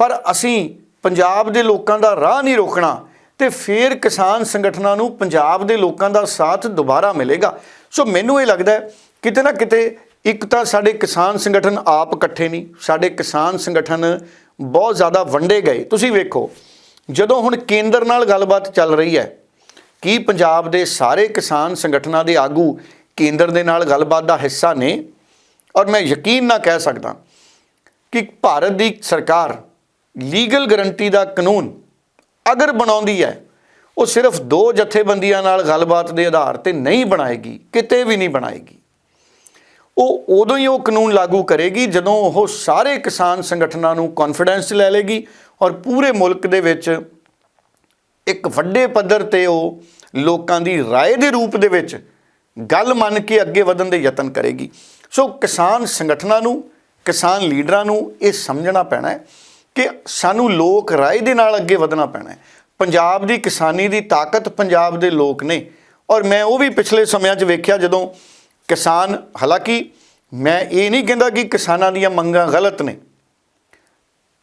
ਪਰ ਅਸੀਂ ਪੰਜਾਬ ਦੇ ਲੋਕਾਂ ਦਾ ਰਾਹ ਨਹੀਂ ਰੋਕਣਾ ਤੇ ਫਿਰ ਕਿਸਾਨ ਸੰਗਠਨਾਂ ਨੂੰ ਪੰਜਾਬ ਦੇ ਲੋਕਾਂ ਦਾ ਸਾਥ ਦੁਬਾਰਾ ਮਿਲੇਗਾ। ਸੋ ਮੈਨੂੰ ਇਹ ਲੱਗਦਾ ਕਿਤੇ ਨਾ ਕਿਤੇ ਇੱਕ ਤਾਂ ਸਾਡੇ ਕਿਸਾਨ ਸੰਗਠਨ ਆਪ ਇਕੱਠੇ ਨਹੀਂ, ਸਾਡੇ ਕਿਸਾਨ ਸੰਗਠਨ ਬਹੁਤ ਜ਼ਿਆਦਾ ਵੰਡੇ ਗਏ। ਤੁਸੀਂ ਵੇਖੋ, ਜਦੋਂ ਹੁਣ ਕੇਂਦਰ ਨਾਲ ਗੱਲਬਾਤ ਚੱਲ ਰਹੀ ਹੈ, ਕੀ ਪੰਜਾਬ ਦੇ ਸਾਰੇ ਕਿਸਾਨ ਸੰਗਠਨਾਂ ਦੇ ਆਗੂ ਕੇਂਦਰ ਦੇ ਨਾਲ ਗੱਲਬਾਤ ਦਾ ਹਿੱਸਾ ਨੇ? ਔਰ ਮੈਂ ਯਕੀਨ ਨਾਲ ਕਹਿ ਸਕਦਾ ਕਿ ਭਾਰਤ ਦੀ ਸਰਕਾਰ ਲੀਗਲ ਗਰੰਟੀ ਦਾ ਕਾਨੂੰਨ ਅਗਰ ਬਣਾਉਂਦੀ ਹੈ ਉਹ ਸਿਰਫ ਦੋ ਜਥੇਬੰਦੀਆਂ ਨਾਲ ਗੱਲਬਾਤ ਦੇ ਆਧਾਰ ਤੇ ਨਹੀਂ ਬਣਾਏਗੀ ਕਿਤੇ ਵੀ ਨਹੀਂ ਬਣਾਏਗੀ ਉਹ ਉਦੋਂ ਹੀ ਉਹ ਕਾਨੂੰਨ ਲਾਗੂ ਕਰੇਗੀ ਜਦੋਂ ਉਹ ਸਾਰੇ ਕਿਸਾਨ ਸੰਗਠਨਾਂ ਨੂੰ ਕੌਨਫੀਡੈਂਸ 'ਚ ਲੈ ਲੇਗੀ ਔਰ ਪੂਰੇ ਮੁਲਕ ਦੇ ਵਿੱਚ ਇੱਕ ਵੱਡੇ ਪੱਧਰ ਤੇ ਉਹ ਲੋਕਾਂ ਦੀ رائے ਦੇ ਰੂਪ ਦੇ ਵਿੱਚ ਗੱਲ ਮੰਨ ਕੇ ਅੱਗੇ ਵਧਣ ਦੇ ਯਤਨ ਕਰੇਗੀ ਸੋ ਕਿਸਾਨ ਸੰਗਠਨਾਂ ਨੂੰ ਕਿਸਾਨ ਲੀਡਰਾਂ ਨੂੰ ਇਹ ਸਮਝਣਾ ਪੈਣਾ ਹੈ ਕਿ ਸਾਨੂੰ ਲੋਕ ਰਾਏ ਦੇ ਨਾਲ ਅੱਗੇ ਵਧਣਾ ਪੈਣਾ ਹੈ। ਪੰਜਾਬ ਦੀ ਕਿਸਾਨੀ ਦੀ ਤਾਕਤ ਪੰਜਾਬ ਦੇ ਲੋਕ ਨੇ। ਔਰ ਮੈਂ ਉਹ ਵੀ ਪਿਛਲੇ ਸਮਿਆਂ 'ਚ ਵੇਖਿਆ ਜਦੋਂ ਕਿਸਾਨ, ਹਾਲਾਂਕਿ ਮੈਂ ਇਹ ਨਹੀਂ ਕਹਿੰਦਾ ਕਿ ਕਿਸਾਨਾਂ ਦੀਆਂ ਮੰਗਾਂ ਗਲਤ ਨੇ।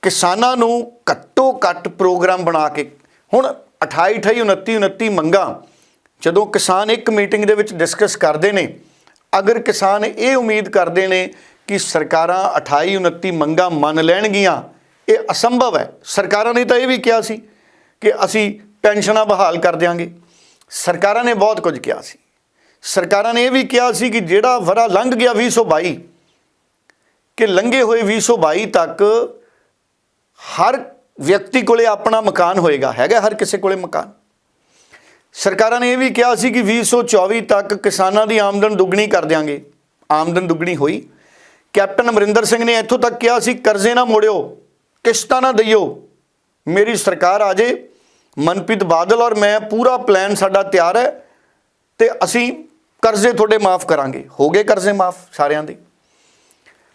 ਕਿਸਾਨਾਂ ਨੂੰ ਘੱਟੋ ਘੱਟ ਪ੍ਰੋਗਰਾਮ ਬਣਾ ਕੇ ਹੁਣ 28 28 29 29 ਮੰਗਾਂ ਜਦੋਂ ਕਿਸਾਨ ਇੱਕ ਮੀਟਿੰਗ ਦੇ ਵਿੱਚ ਡਿਸਕਸ ਕਰਦੇ ਨੇ, ਅਗਰ ਕਿਸਾਨ ਇਹ ਉਮੀਦ ਕਰਦੇ ਨੇ ਕਿ ਸਰਕਾਰਾਂ 28 29 ਮੰਗਾਂ ਮੰਨ ਲੈਣਗੀਆਂ ਇਹ ਅਸੰਭਵ ਹੈ। ਸਰਕਾਰਾਂ ਨੇ ਤਾਂ ਇਹ ਵੀ ਕਿਹਾ ਸੀ ਕਿ ਅਸੀਂ ਪੈਨਸ਼ਨਾਂ ਬਹਾਲ ਕਰ ਦਿਆਂਗੇ। ਸਰਕਾਰਾਂ ਨੇ ਬਹੁਤ ਕੁਝ ਕਿਹਾ ਸੀ। ਸਰਕਾਰਾਂ ਨੇ ਇਹ ਵੀ ਕਿਹਾ ਸੀ ਕਿ ਜਿਹੜਾ ਵਰਾ ਲੰਘ ਗਿਆ 2022 ਕਿ ਲੰਘੇ ਹੋਏ 2022 ਤੱਕ ਹਰ ਵਿਅਕਤੀ ਕੋਲੇ ਆਪਣਾ ਮਕਾਨ ਹੋਏਗਾ। ਹੈਗਾ ਹਰ ਕਿਸੇ ਕੋਲੇ ਮਕਾਨ। ਸਰਕਾਰਾਂ ਨੇ ਇਹ ਵੀ ਕਿਹਾ ਸੀ ਕਿ 2024 ਤੱਕ ਕਿਸਾਨਾਂ ਦੀ ਆਮਦਨ ਦੁੱਗਣੀ ਕਰ ਦਿਆਂਗੇ। ਆਮਦਨ ਦੁੱਗਣੀ ਹੋਈ। ਕੈਪਟਨ ਅਮਰਿੰਦਰ ਸਿੰਘ ਨੇ ਇੱਥੋਂ ਤੱਕ ਕਿਹਾ ਸੀ, ਕਰਜ਼ੇ ਨਾ ਮੋੜਿਓ। ਕਿਸ਼ਤਾਂ ਨਾ ਦਈਓ ਮੇਰੀ ਸਰਕਾਰ ਆ ਜੇ, ਮਨਪ੍ਰੀਤ ਬਾਦਲ ਔਰ ਮੈਂ ਪੂਰਾ ਪਲਾਨ ਸਾਡਾ ਤਿਆਰ ਹੈ ਤੇ ਅਸੀਂ ਕਰਜ਼ੇ ਤੁਹਾਡੇ ਮਾਫ ਕਰਾਂਗੇ। ਹੋ ਗਏ ਕਰਜ਼ੇ ਮਾਫ ਸਾਰਿਆਂ ਦੇ।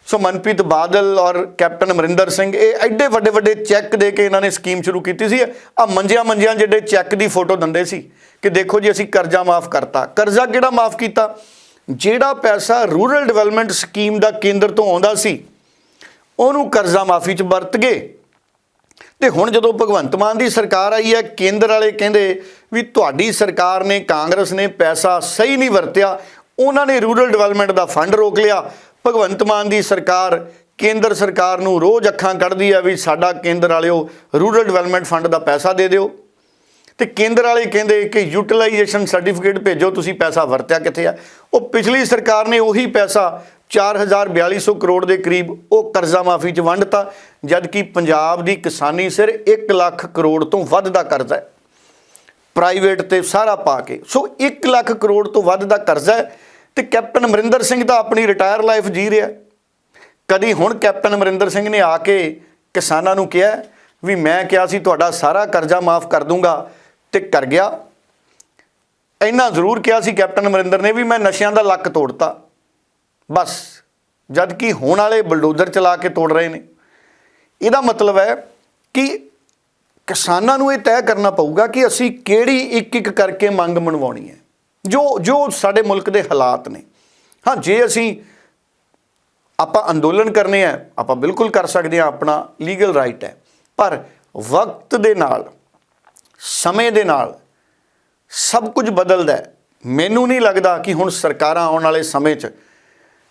ਸੋ ਮਨਪ੍ਰੀਤ ਬਾਦਲ ਔਰ ਕੈਪਟਨ ਅਮਰਿੰਦਰ ਸਿੰਘ, ਇਹ ਐਡੇ ਵੱਡੇ ਵੱਡੇ ਚੈੱਕ ਦੇ ਕੇ ਇਹਨਾਂ ਨੇ ਸਕੀਮ ਸ਼ੁਰੂ ਕੀਤੀ ਸੀ। ਆ ਮੰਜਿਆਂ ਮੰਜਿਆਂ ਜਿਹੜੇ ਚੈੱਕ ਦੀ ਫੋਟੋ ਦਿੰਦੇ ਸੀ ਕਿ ਦੇਖੋ ਜੀ ਅਸੀਂ ਕਰਜ਼ਾ ਮਾਫ ਕਰਤਾ। ਕਰਜ਼ਾ ਕਿਹੜਾ ਮਾਫ ਕੀਤਾ? ਜਿਹੜਾ ਪੈਸਾ ਰੂਰਲ ਡਿਵੈਲਪਮੈਂਟ ਸਕੀਮ ਦਾ ਕੇਂਦਰ ਤੋਂ ਆਉਂਦਾ ਸੀ ਉਹਨੂੰ ਕਰਜ਼ਾ ਮਾਫੀ 'ਚ ਵਰਤ ਗਏ। ਤੇ ਹੁਣ ਜਦੋਂ ਭਗਵੰਤ ਮਾਨ ਦੀ ਸਰਕਾਰ ਆਈ ਹੈ, ਕੇਂਦਰ ਵਾਲੇ ਕਹਿੰਦੇ ਵੀ ਤੁਹਾਡੀ ਸਰਕਾਰ ਨੇ, ਕਾਂਗਰਸ ਨੇ ਪੈਸਾ ਸਹੀ ਨਹੀਂ ਵਰਤਿਆ, ਉਹਨਾਂ ਨੇ ਰੂਰਲ ਡਿਵੈਲਪਮੈਂਟ ਦਾ ਫੰਡ ਰੋਕ ਲਿਆ। ਭਗਵੰਤ ਮਾਨ ਦੀ ਸਰਕਾਰ, ਕੇਂਦਰ ਸਰਕਾਰ ਨੂੰ ਰੋਜ਼ ਅੱਖਾਂ ਕੱਢਦੀ ਆ ਵੀ ਸਾਡਾ ਕੇਂਦਰ ਵਾਲਿਓ ਰੂਰਲ ਡਿਵੈਲਪਮੈਂਟ ਫੰਡ ਦਾ ਪੈਸਾ ਦੇ ਦਿਓ। ਤੇ ਕੇਂਦਰ ਵਾਲੇ ਕਹਿੰਦੇ ਕਿ ਯੂਟਿਲਾਈਜੇਸ਼ਨ ਸਰਟੀਫਿਕੇਟ ਭੇਜੋ, ਤੁਸੀਂ ਪੈਸਾ ਵਰਤਿਆ ਕਿੱਥੇ ਆ? ਉਹ ਪਿਛਲੀ ਸਰਕਾਰ ਨੇ ਉਹੀ ਪੈਸਾ 4400 ਕਰੋੜ ਦੇ ਕਰੀਬ ਉਹ ਕਰਜ਼ਾ ਮਾਫੀ ਚ ਵੰਡਤਾ ਜਦਕਿ ਪੰਜਾਬ ਦੀ ਕਿਸਾਨੀ ਸਿਰ 1 ਲੱਖ ਕਰੋੜ ਤੋਂ ਵੱਧ ਦਾ ਕਰਜ਼ਾ ਹੈ। ਪ੍ਰਾਈਵੇਟ ਤੇ ਸਾਰਾ ਪਾ ਕੇ, ਸੋ 1 ਲੱਖ ਕਰੋੜ ਤੋਂ ਵੱਧ ਦਾ ਕਰਜ਼ਾ ਹੈ ਤੇ ਕੈਪਟਨ ਅਮਰਿੰਦਰ ਸਿੰਘ ਤਾਂ ਆਪਣੀ ਰਿਟਾਇਰ ਲਾਈਫ ਜੀ ਰਿਹਾ ਕਦੀ ਹੁਣ ਕੈਪਟਨ ਅਮਰਿੰਦਰ ਸਿੰਘ ਨੇ ਆ ਕੇ ਕਿਸਾਨਾਂ ਨੂੰ ਕਿਹਾ ਵੀ ਮੈਂ ਕਿਹਾ ਸੀ, ਤੁਹਾਡਾ ਸਾਰਾ ਕਰਜ਼ਾ ਮਾਫ ਕਰ ਦੂੰਗਾ ਤੇ ਕਰ ਗਿਆ। ਇੰਨਾ ਜ਼ਰੂਰ ਕਿਹਾ ਸੀ ਕੈਪਟਨ ਅਮਰਿੰਦਰ ਨੇ ਵੀ ਮੈਂ ਨਸ਼ਿਆਂ ਦਾ ਲੱਕ ਤੋੜਤਾ। ਬਸ ਜਦ ਕਿ ਹੁਣ ਵਾਲੇ ਬਲਡੋਜ਼ਰ ਚਲਾ ਕੇ ਤੋੜ ਰਹੇ ਨੇ। ਇਹਦਾ ਮਤਲਬ ਹੈ ਕਿ ਕਿਸਾਨਾਂ ਨੂੰ ਇਹ ਤੈਅ ਕਰਨਾ ਪਊਗਾ ਕਿ ਅਸੀਂ ਕਿਹੜੀ ਇੱਕ ਇੱਕ ਕਰਕੇ ਮੰਗ ਮਨਵਾਉਣੀ ਹੈ। ਜੋ ਜੋ ਸਾਡੇ ਮੁਲਕ ਦੇ ਹਾਲਾਤ ਨੇ। ਹਾਂ, ਜੇ ਅਸੀਂ ਆਪਾਂ ਅੰਦੋਲਨ ਕਰਨੇ ਆ, ਆਪਾਂ ਬਿਲਕੁਲ ਕਰ ਸਕਦੇ ਆ, ਆਪਣਾ ਲੀਗਲ ਰਾਈਟ ਹੈ। ਪਰ ਵਕਤ ਦੇ ਨਾਲ, ਸਮੇਂ ਦੇ ਨਾਲ ਸਭ ਕੁਝ ਬਦਲਦਾ ਮੈਨੂੰ ਨਹੀਂ ਲੱਗਦਾ ਕਿ ਹੁਣ ਸਰਕਾਰਾਂ ਆਉਣ ਵਾਲੇ ਸਮੇਂ 'ਚ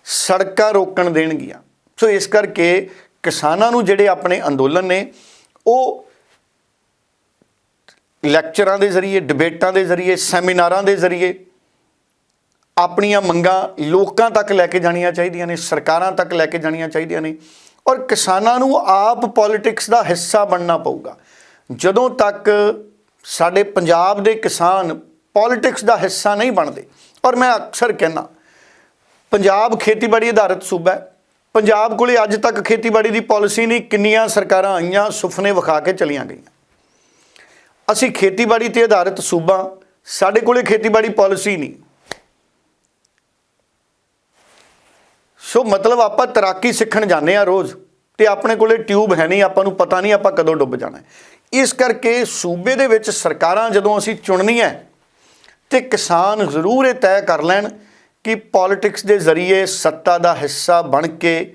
ਸੜਕਾਂ ਰੋਕਣ ਦੇਣਗੀਆਂ। ਸੋ ਇਸ ਕਰਕੇ ਕਿਸਾਨਾਂ ਨੂੰ ਜਿਹੜੇ ਆਪਣੇ ਅੰਦੋਲਨ ਨੇ, ਉਹ ਲੈਕਚਰਾਂ ਦੇ ਜ਼ਰੀਏ, ਡਿਬੇਟਾਂ ਦੇ ਜ਼ਰੀਏ, ਸੈਮੀਨਾਰਾਂ ਦੇ ਜ਼ਰੀਏ ਆਪਣੀਆਂ ਮੰਗਾਂ ਲੋਕਾਂ ਤੱਕ ਲੈ ਕੇ ਜਾਣੀਆਂ ਚਾਹੀਦੀਆਂ ਨੇ, ਸਰਕਾਰਾਂ ਤੱਕ ਲੈ ਕੇ ਜਾਣੀਆਂ ਚਾਹੀਦੀਆਂ ਨੇ ਔਰ ਕਿਸਾਨਾਂ ਨੂੰ ਆਪ ਪੋਲਿਟਿਕਸ ਦਾ ਹਿੱਸਾ ਬਣਨਾ ਪਊਗਾ। ਜਦੋਂ ਤੱਕ ਸਾਡੇ ਪੰਜਾਬ ਦੇ ਕਿਸਾਨ ਪੋਲਿਟਿਕਸ ਦਾ ਹਿੱਸਾ ਨਹੀਂ ਬਣਦੇ। ਔਰ ਮੈਂ ਅਕਸਰ ਕਹਿੰਦਾ, ਪੰਜਾਬ ਖੇਤੀਬਾੜੀ ਆਧਾਰਿਤ ਸੂਬਾ ਹੈ। ਪੰਜਾਬ ਕੋਲੇ ਅੱਜ ਤੱਕ ਖੇਤੀਬਾੜੀ ਦੀ ਪਾਲਿਸੀ ਨਹੀਂ, ਕਿੰਨੀਆਂ ਸਰਕਾਰਾਂ ਆਈਆਂ ਸੁਪਨੇ ਵਿਖਾ ਕੇ ਚਲੀਆਂ ਗਈਆਂ। ਅਸੀਂ ਖੇਤੀਬਾੜੀ ਤੇ ਆਧਾਰਿਤ ਸੂਬਾ, ਸਾਡੇ ਕੋਲੇ ਖੇਤੀਬਾੜੀ ਪਾਲਿਸੀ ਨਹੀਂ। ਸੋ ਮਤਲਬ ਆਪਾਂ ਤੈਰਾਕੀ ਸਿੱਖਣ ਜਾਂਦੇ ਆ ਰੋਜ਼, ਤੇ ਆਪਣੇ ਕੋਲੇ ਟਿਊਬ ਹੈ ਨਹੀਂ, ਆਪਾਂ ਨੂੰ ਪਤਾ ਨਹੀਂ ਆਪਾਂ ਕਦੋਂ ਡੁੱਬ ਜਾਣਾ ਇਸ ਕਰਕੇ ਸੂਬੇ ਦੇ ਵਿੱਚ ਸਰਕਾਰਾਂ ਜਦੋਂ ਅਸੀਂ ਚੁਣਨੀਆਂ ਤੇ ਕਿਸਾਨ ਜ਼ਰੂਰ ਇਹ ਤੈਅ ਕਰ ਲੈਣ ਕਿ ਪੋਲਿਟਿਕਸ ਦੇ ਜ਼ਰੀਏ ਸੱਤਾ ਦਾ ਹਿੱਸਾ ਬਣ ਕੇ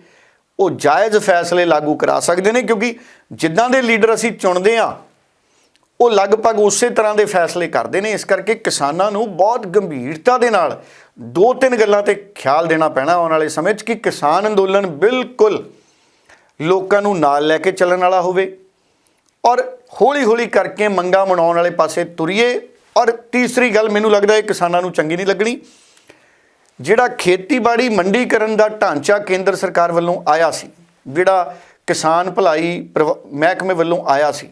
ਉਹ ਜਾਇਜ਼ ਫੈਸਲੇ ਲਾਗੂ ਕਰਾ ਸਕਦੇ ਨੇ, ਕਿਉਂਕਿ ਜਿੱਦਾਂ ਦੇ ਲੀਡਰ ਅਸੀਂ ਚੁਣਦੇ ਆ ਉਹ ਲਗਭਗ ਉਸੇ ਤਰ੍ਹਾਂ ਦੇ ਫੈਸਲੇ ਕਰਦੇ ਨੇ। ਇਸ ਕਰਕੇ ਕਿਸਾਨਾਂ ਨੂੰ ਬਹੁਤ ਗੰਭੀਰਤਾ ਦੇ ਨਾਲ ਦੋ ਤਿੰਨ ਗੱਲਾਂ ਤੇ ਖਿਆਲ ਦੇਣਾ ਪੈਣਾ ਆਉਣ ਵਾਲੇ ਸਮੇਂ 'ਚ ਕਿ ਕਿਸਾਨ ਅੰਦੋਲਨ ਬਿਲਕੁਲ ਲੋਕਾਂ ਨੂੰ ਨਾਲ ਲੈ ਕੇ ਚੱਲਣ ਵਾਲਾ ਹੋਵੇ ਔਰ ਹੌਲੀ-ਹੌਲੀ ਕਰਕੇ ਮੰਗਾ ਮਨਾਉਣ ਵਾਲੇ ਪਾਸੇ ਤੁਰੀਏ। ਔਰ ਤੀਸਰੀ ਗੱਲ ਮੈਨੂੰ ਲੱਗਦਾ ਹੈ ਕਿਸਾਨਾਂ ਨੂੰ ਚੰਗੀ ਨਹੀਂ ਲੱਗਣੀ। ਜਿਹੜਾ ਖੇਤੀਬਾੜੀ ਮੰਡੀਕਰਨ ਦਾ ਢਾਂਚਾ ਕੇਂਦਰ ਸਰਕਾਰ ਵੱਲੋਂ ਆਇਆ ਸੀ, ਜਿਹੜਾ ਕਿਸਾਨ ਭਲਾਈ ਪ੍ਰਵ- ਮਹਿਕਮੇ ਵੱਲੋਂ ਆਇਆ ਸੀ,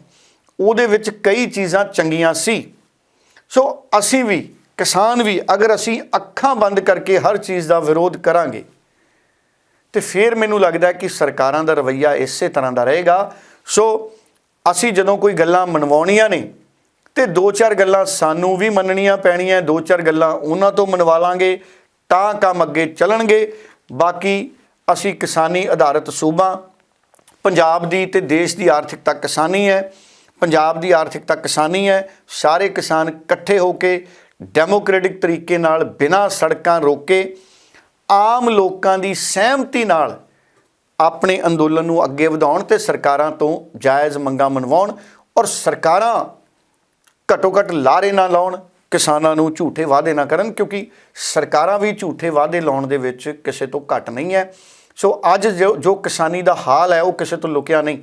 ਉਹਦੇ ਵਿੱਚ ਕਈ ਚੀਜ਼ਾਂ ਚੰਗੀਆਂ ਸੀ। ਸੋ ਅਸੀਂ ਵੀ, ਕਿਸਾਨ ਵੀ, ਅਗਰ ਅਸੀਂ ਅੱਖਾਂ ਬੰਦ ਕਰਕੇ ਹਰ ਚੀਜ਼ ਦਾ ਵਿਰੋਧ ਕਰਾਂਗੇ, ਤੇ ਫਿਰ ਮੈਨੂੰ ਲੱਗਦਾ ਕਿ ਸਰਕਾਰਾਂ ਦਾ ਰਵੱਈਆ ਇਸੇ ਤਰ੍ਹਾਂ ਦਾ ਰਹੇਗਾ। ਸੋ ਅਸੀਂ ਜਦੋਂ ਕੋਈ ਗੱਲਾਂ ਮਨਵਾਉਣੀਆਂ ਨੇ ਤੇ ਦੋ ਚਾਰ ਗੱਲਾਂ ਸਾਨੂੰ ਵੀ ਮੰਨਣੀਆਂ ਪੈਣੀਆਂ, ਦੋ ਚਾਰ ਗੱਲਾਂ ਉਹਨਾਂ ਤੋਂ ਮਨਵਾ ਲਾਂਗੇ, ਤਾਂ ਕੰਮ ਅੱਗੇ ਚੱਲਣਗੇ। ਬਾਕੀ ਅਸੀਂ ਕਿਸਾਨੀ ਆਧਾਰਿਤ ਸੂਬਾ, ਪੰਜਾਬ ਦੀ ਤੇ ਦੇਸ਼ ਦੀ ਆਰਥਿਕਤਾ ਕਿਸਾਨੀ ਹੈ। ਪੰਜਾਬ ਦੀ ਆਰਥਿਕਤਾ ਕਿਸਾਨੀ ਹੈ। ਸਾਰੇ ਕਿਸਾਨ ਇਕੱਠੇ ਹੋ ਕੇ ਡੈਮੋਕ੍ਰੈਟਿਕ ਤਰੀਕੇ ਨਾਲ ਬਿਨਾਂ ਸੜਕਾਂ ਰੋਕੇ ਆਮ ਲੋਕਾਂ ਦੀ ਸਹਿਮਤੀ ਨਾਲ ਆਪਣੇ ਅੰਦੋਲਨ ਨੂੰ ਅੱਗੇ ਵਧਾਉਣ ਤੇ ਸਰਕਾਰਾਂ ਤੋਂ ਜਾਇਜ਼ ਮੰਗਾਂ ਮਨਵਾਉਣ ਔਰ ਸਰਕਾਰਾਂ ਘੱਟੋ ਘੱਟ ਲਾਰੇ ਨਾ ਲਾਉਣ, ਕਿਸਾਨਾਂ ਨੂੰ ਝੂਠੇ ਵਾਅਦੇ ਨਾ ਕਰਨ ਕਿਉਂਕਿ ਸਰਕਾਰਾਂ ਵੀ ਝੂਠੇ ਵਾਅਦੇ ਲਾਉਣ ਦੇ ਵਿੱਚ ਕਿਸੇ ਤੋਂ ਘੱਟ ਨਹੀਂ ਹੈ। ਸੋ ਅੱਜ ਜੋ ਜੋ ਕਿਸਾਨੀ ਦਾ ਹਾਲ ਹੈ ਉਹ ਕਿਸੇ ਤੋਂ ਲੁਕਿਆ ਨਹੀਂ।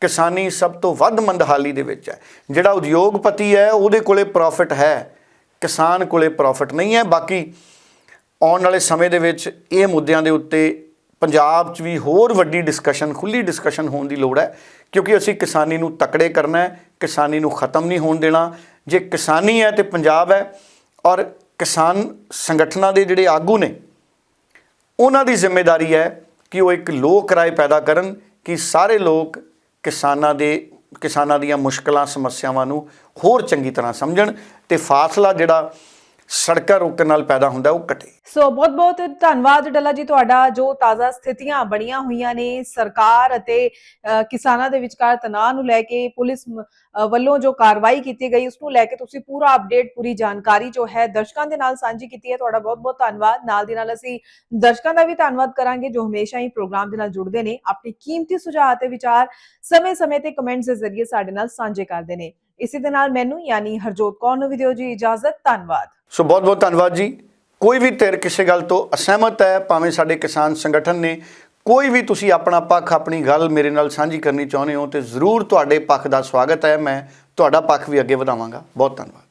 ਕਿਸਾਨੀ ਸਭ ਤੋਂ ਵੱਧ ਮੰਦਹਾਲੀ ਦੇ ਵਿੱਚ ਹੈ। ਜਿਹੜਾ ਉਦਯੋਗਪਤੀ ਹੈ, ਉਹਦੇ ਕੋਲੇ ਪ੍ਰੋਫਿਟ ਹੈ। ਕਿਸਾਨ ਕੋਲੇ ਪ੍ਰੋਫਿਟ ਨਹੀਂ ਹੈ। ਬਾਕੀ ਆਉਣ ਵਾਲੇ ਸਮੇਂ ਦੇ ਵਿੱਚ ਇਹ ਮੁੱਦਿਆਂ ਦੇ ਉੱਤੇ ਪੰਜਾਬ 'ਚ ਵੀ ਹੋਰ ਵੱਡੀ ਡਿਸਕਸ਼ਨ ਖੁੱਲੀ ਡਿਸਕਸ਼ਨ ਹੋਣ ਦੀ ਲੋੜ ਹੈ, ਕਿਉਂਕਿ ਅਸੀਂ ਕਿਸਾਨੀ ਨੂੰ ਤਕੜੇ ਕਰਨਾ ਹੈ, ਕਿਸਾਨੀ ਨੂੰ ਖਤਮ ਨਹੀਂ ਹੋਣ ਦੇਣਾ। ਜੇ ਕਿਸਾਨੀ ਹੈ ਤੇ ਪੰਜਾਬ ਹੈ, ਔਰ ਕਿਸਾਨ ਸੰਗਠਨਾਂ ਦੇ ਜਿਹੜੇ ਆਗੂ ਨੇ, ਉਹਨਾਂ ਦੀ ਜ਼ਿੰਮੇਵਾਰੀ ਹੈ ਕਿ ਉਹ ਇੱਕ ਲੋਕ ਰਾਏ ਪੈਦਾ ਕਰਨ ਕਿ ਸਾਰੇ ਲੋਕ ਕਿਸਾਨਾਂ ਦੇ, ਕਿਸਾਨਾਂ ਦੀਆਂ ਮੁਸ਼ਕਲਾਂ, ਸਮੱਸਿਆਵਾਂ ਨੂੰ ਹੋਰ ਚੰਗੀ ਤਰ੍ਹਾਂ ਸਮਝਣ ਤੇ ਫਾਸਲਾ ਜਿਹੜਾ ਸੜਕਾਂ ਰੋਕਣ ਨਾਲ ਪੈਦਾ ਹੁੰਦਾ ਉਹ ਘਟੇ ਸੋ ਬਹੁਤ ਬਹੁਤ ਧੰਨਵਾਦ ਡੱਲਾ ਜੀ, ਤੁਹਾਡਾ ਜੋ ਤਾਜ਼ਾ ਸਥਿਤੀਆਂ ਬਣੀਆਂ ਹੋਈਆਂ ਨੇ ਸਰਕਾਰ ਅਤੇ ਕਿਸਾਨਾਂ ਦੇ ਵਿਚਕਾਰ ਤਣਾਅ ਨੂੰ ਲੈ ਕੇ, ਪੁਲਿਸ ਵੱਲੋਂ ਜੋ ਕਾਰਵਾਈ ਕੀਤੀ ਗਈ, ਉਸ ਨੂੰ ਲੈ ਕੇ ਤੁਸੀਂ ਪੂਰਾ ਅਪਡੇਟ, ਪੂਰੀ ਜਾਣਕਾਰੀ ਜੋ ਹੈ ਦਰਸ਼ਕਾਂ ਦੇ ਨਾਲ ਸਾਂਝੀ ਕੀਤੀ ਹੈ। ਤੁਹਾਡਾ ਬਹੁਤ ਬਹੁਤ ਧੰਨਵਾਦ। ਨਾਲ ਦੀ ਨਾਲ ਅਸੀਂ ਦਰਸ਼ਕਾਂ ਦਾ ਵੀ ਧੰਨਵਾਦ ਕਰਾਂਗੇ ਜੋ ਹਮੇਸ਼ਾ ਹੀ ਪ੍ਰੋਗਰਾਮ ਦੇ ਨਾਲ ਜੁੜਦੇ ਨੇ, ਆਪਣੀ ਕੀਮਤੀ ਸੁਝਾਅ ਤੇ ਵਿਚਾਰ ਸਮੇਂ-ਸਮੇਂ ਤੇ ਕਮੈਂਟਸ ਦੇ ਜ਼ਰੀਏ ਸਾਡੇ ਨਾਲ ਸਾਂਝੇ ਕਰਦੇ ਨੇ। ਇਸੇ ਦੇ ਨਾਲ ਮੈਨੂੰ, ਯਾਨੀ ਹਰਜੋਤ ਕੌਰ ਨੂੰ ਵੀ ਦਿਓ ਜੀ ਇਜਾਜ਼ਤ, ਧੰਨਵਾਦ। ਸੋ ਬਹੁਤ ਬਹੁਤ ਧੰਨਵਾਦ ਜੀ। ਕੋਈ ਵੀ ਧਿਰ ਕਿਸੇ ਗੱਲ ਤੋਂ ਅਸਹਿਮਤ ਹੈ, ਭਾਵੇਂ ਸਾਡੇ ਕਿਸਾਨ ਸੰਗਠਨ ਨੇ, ਕੋਈ ਵੀ ਤੁਸੀਂ ਆਪਣਾ ਪੱਖ, ਆਪਣੀ ਗੱਲ ਮੇਰੇ ਨਾਲ ਸਾਂਝੀ ਕਰਨੀ ਚਾਹੁੰਦੇ ਹੋ, ਤੇ ਜ਼ਰੂਰ ਤੁਹਾਡੇ ਪੱਖ ਦਾ ਸਵਾਗਤ ਹੈ। ਮੈਂ ਤੁਹਾਡਾ ਪੱਖ ਵੀ ਅੱਗੇ ਵਧਾਵਾਂਗਾ। ਬਹੁਤ ਧੰਨਵਾਦ।